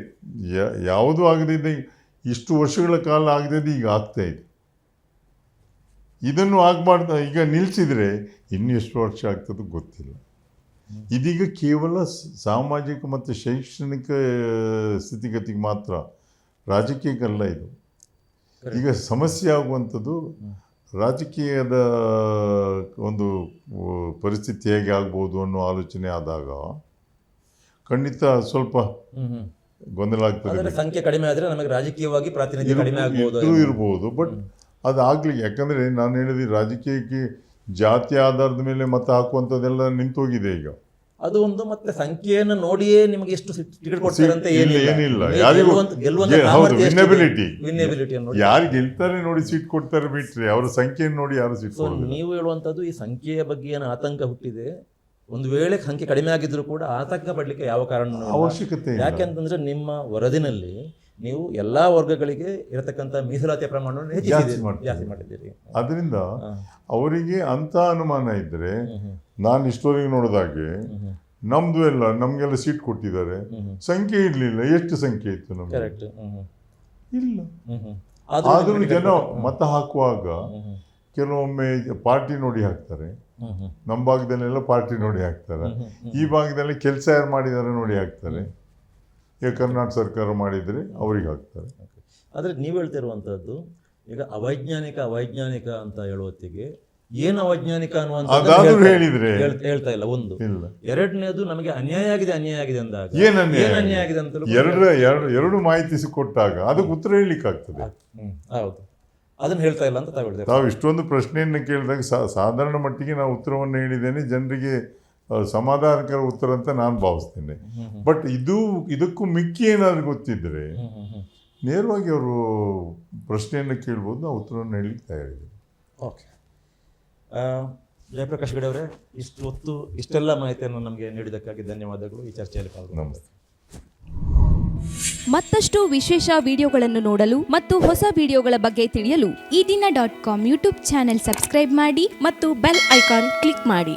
ಯಾವುದೂ ಆಗದಿದ್ದ ಇಷ್ಟು ವರ್ಷಗಳ ಕಾಲ ಆಗದಿದ್ದು ಈಗ ಆಗ್ತಾ ಇದೆ. ಇದನ್ನು ಆಗಬಾರ್ದು, ಈಗ ನಿಲ್ಲಿಸಿದರೆ ಇನ್ನೂ ಎಷ್ಟು ವರ್ಷ ಆಗ್ತದೋ ಗೊತ್ತಿಲ್ಲ. ಇದೀಗ ಕೇವಲ ಸಾಮಾಜಿಕ ಮತ್ತು ಶೈಕ್ಷಣಿಕ, ಸ್ಥಿತಿಗತಿಗೆ ಮಾತ್ರ ರಾಜಕೀಯಕ್ಕಲ್ಲ ಇದು. ಈಗ ಸಮಸ್ಯೆ ಆಗುವಂಥದ್ದು ರಾಜಕೀಯದ ಒಂದು ಪರಿಸ್ಥಿತಿ ಹೇಗೆ ಆಗ್ಬೋದು ಅನ್ನೋ ಆಲೋಚನೆ ಆದಾಗ ಖಂಡಿತ ಸ್ವಲ್ಪ. ಗೊಂದಲ ಆಗ್ತದೆ ಸಂಖ್ಯೆ ಕಡಿಮೆ ಆದರೆ ನಮಗೆ ರಾಜಕೀಯವಾಗಿ ಪ್ರಾತಿನಿಧ್ಯ ಕಡಿಮೆ ಆಗ್ಬೋದು ಇರ್ಬೋದು ಬಟ್ ಅದು ಆಗ್ಲಿ ಯಾಕಂದರೆ ನಾನು ಹೇಳಿದ ರಾಜಕೀಯಕ್ಕೆ ಜಾತಿ ಆಧಾರದ ಮೇಲೆ ಮತ ಹಾಕುವಂಥದ್ದೆಲ್ಲ ನಿಂತೋಗಿದೆ ಈಗ. ಅದು ಒಂದು ಮತ್ತೆ ಸಂಖ್ಯೆಯನ್ನು ನೋಡಿಯೇ ನಿಮಗೆ ಎಷ್ಟು ಟಿಕೆಟ್ ಕೊಡ್ತಾರೆ ಅಂತ ಏನಿಲ್ಲ. ಯಾರು ಗೆಲ್ತಾರೆ ನೋಡಿ ಸೀಟ್ ಕೊಡ್ತಾರೆ ಬಿಟ್ರೆ ಅವರ ಸಂಖ್ಯೆಯನ್ನು ನೋಡಿ ಯಾರು ಸೀಟ್ ನೀವು ಹೇಳುವಂತದ್ದು ಈ ಸಂಖ್ಯೆಯ ಬಗ್ಗೆ ಏನು ಆತಂಕ ಹುಟ್ಟಿದೆ? ಒಂದು ವೇಳೆ ಸಂಖ್ಯೆ ಕಡಿಮೆ ಆಗಿದ್ರು ಕೂಡ ಆತಂಕ ಪಡ್ಲಿಕ್ಕೆ ಯಾವ ಕಾರಣ ಅವಶ್ಯಕತೆ. ಯಾಕೆಂತಂದ್ರೆ ನಿಮ್ಮ ವರದಿನಲ್ಲಿ ನೀವು ಎಲ್ಲಾ ವರ್ಗಗಳಿಗೆ ಇರತಕ್ಕಂತ ಮೀಸಲಾತಿಯ ಪ್ರಮಾಣವನ್ನು ಜಾಸ್ತಿ. ಮಾಡಿದ್ದೀರಿ ಅದರಿಂದ ಅವರಿಗೆ ಅಂತ ಅನುಮಾನ ಇದ್ದರೆ ಹ್ಮ್. ನಾನು ಇಷ್ಟೊರಿಗೆ ನೋಡಿದಾಗೆ. ನಮ್ದು ಎಲ್ಲ ನಮಗೆಲ್ಲ ಸೀಟ್ ಕೊಟ್ಟಿದ್ದಾರೆ. ಸಂಖ್ಯೆ ಇರಲಿಲ್ಲ ಎಷ್ಟು ಸಂಖ್ಯೆ ಇತ್ತು ನಮ್ಗೆ. ಇಲ್ಲ. ಆದರೂ ಜನ ಮತ ಹಾಕುವಾಗ. ಕೆಲವೊಮ್ಮೆ ಪಾರ್ಟಿ ನೋಡಿ ಹಾಕ್ತಾರೆ. ನಮ್ಮ ಭಾಗದಲ್ಲೆಲ್ಲ ಪಾರ್ಟಿ ನೋಡಿ ಹಾಕ್ತಾರೆ. ಈ ಭಾಗದಲ್ಲಿ ಕೆಲಸ ಯಾರು ಮಾಡಿದ್ದಾರೆ ನೋಡಿ ಹಾಕ್ತಾರೆ ಈಗ ಕರ್ನಾಟಕ ಸರ್ಕಾರ ಮಾಡಿದರೆ ಅವ್ರಿಗೆ ಹಾಕ್ತಾರೆ. ಆದರೆ ನೀವು ಹೇಳ್ತಿರುವಂಥದ್ದು ಈಗ ಅವೈಜ್ಞಾನಿಕ ಅವೈಜ್ಞಾನಿಕ ಅಂತ ಹೇಳುವತ್ತಿಗೆ ಏನು ಅವೈಜ್ಞಾನಿಕ ಅನ್ನುವಂಥದ್ದು ಹೇಳಿದ್ರೆ. ಹೇಳ್ತಾ ಇಲ್ಲ ಒಂದು. ಎರಡನೇದು ನಮಗೆ ಅನ್ಯಾಯ ಆಗಿದೆ ಅನ್ಯಾಯ ಆಗಿದೆ ಅಂದಾಗ ಏನು ಅನ್ಯಾಯ ಅನ್ಯಾಯ ಆಗಿದೆ ಅಂತ ಎರಡು ಎರಡು ಎರಡು ಮಾಹಿತಿ ಕೊಟ್ಟಾಗ ಅದಕ್ಕೆ ಉತ್ತರ ಹೇಳಲಿಕ್ಕೆ ಆಗ್ತದೆ ಹ್ಮ್, ಹೌದು. ಅದನ್ನ ಹೇಳ್ತಾ ಇಲ್ಲ ಅಂತ ತಾವು ನಾವು ತಾವು ಇಷ್ಟೊಂದು ಪ್ರಶ್ನೆಯನ್ನು ಕೇಳಿದಾಗ ಸಾಧಾರಣ ಮಟ್ಟಿಗೆ ನಾವು ಉತ್ತರವನ್ನು ಹೇಳಿದ್ದೇನೆ. ಜನರಿಗೆ ಸಮಾಧಾನಕರ ಉತ್ತರ ಅಂತ ನಾನು ಭಾವಿಸ್ತೇನೆ. ಬಟ್ ಇದು ಇದಕ್ಕೂ ಮಿಕ್ಕಿ ಏನಾದರೂ ಗೊತ್ತಿದ್ದರೆ. ನೇರವಾಗಿ ಅವರು ಪ್ರಶ್ನೆಯನ್ನು ಕೇಳ್ಬೋದು ನಾವು ಉತ್ತರವನ್ನು ಹೇಳಲಿಕ್ಕೆ ತಯಾರಿದ್ದೇವೆ ಓಕೆ ಜಯಪ್ರಕಾಶ್ ಗಡೆ ಅವರೇ ಇಷ್ಟು ಹೊತ್ತು ಇಷ್ಟೆಲ್ಲ ಮಾಹಿತಿಯನ್ನು ನಮಗೆ ನೀಡಿದ್ದಕ್ಕಾಗಿ ಧನ್ಯವಾದಗಳು. ಈ ಚರ್ಚೆಯಲ್ಲಿ ಪಾಲ್ಗೊಂಡು ನಮಸ್ತೆ. ಮತ್ತಷ್ಟು ವಿಶೇಷ ವಿಡಿಯೋಗಳನ್ನು ನೋಡಲು ಮತ್ತು ಹೊಸ ವಿಡಿಯೋಗಳ ಬಗ್ಗೆ ತಿಳಿಯಲು Ee Dina dot com YouTube channel subscribe ಮಾಡಿ ಮತ್ತು ಬೆಲ್ ಐಕಾನ್ ಕ್ಲಿಕ್ ಮಾಡಿ.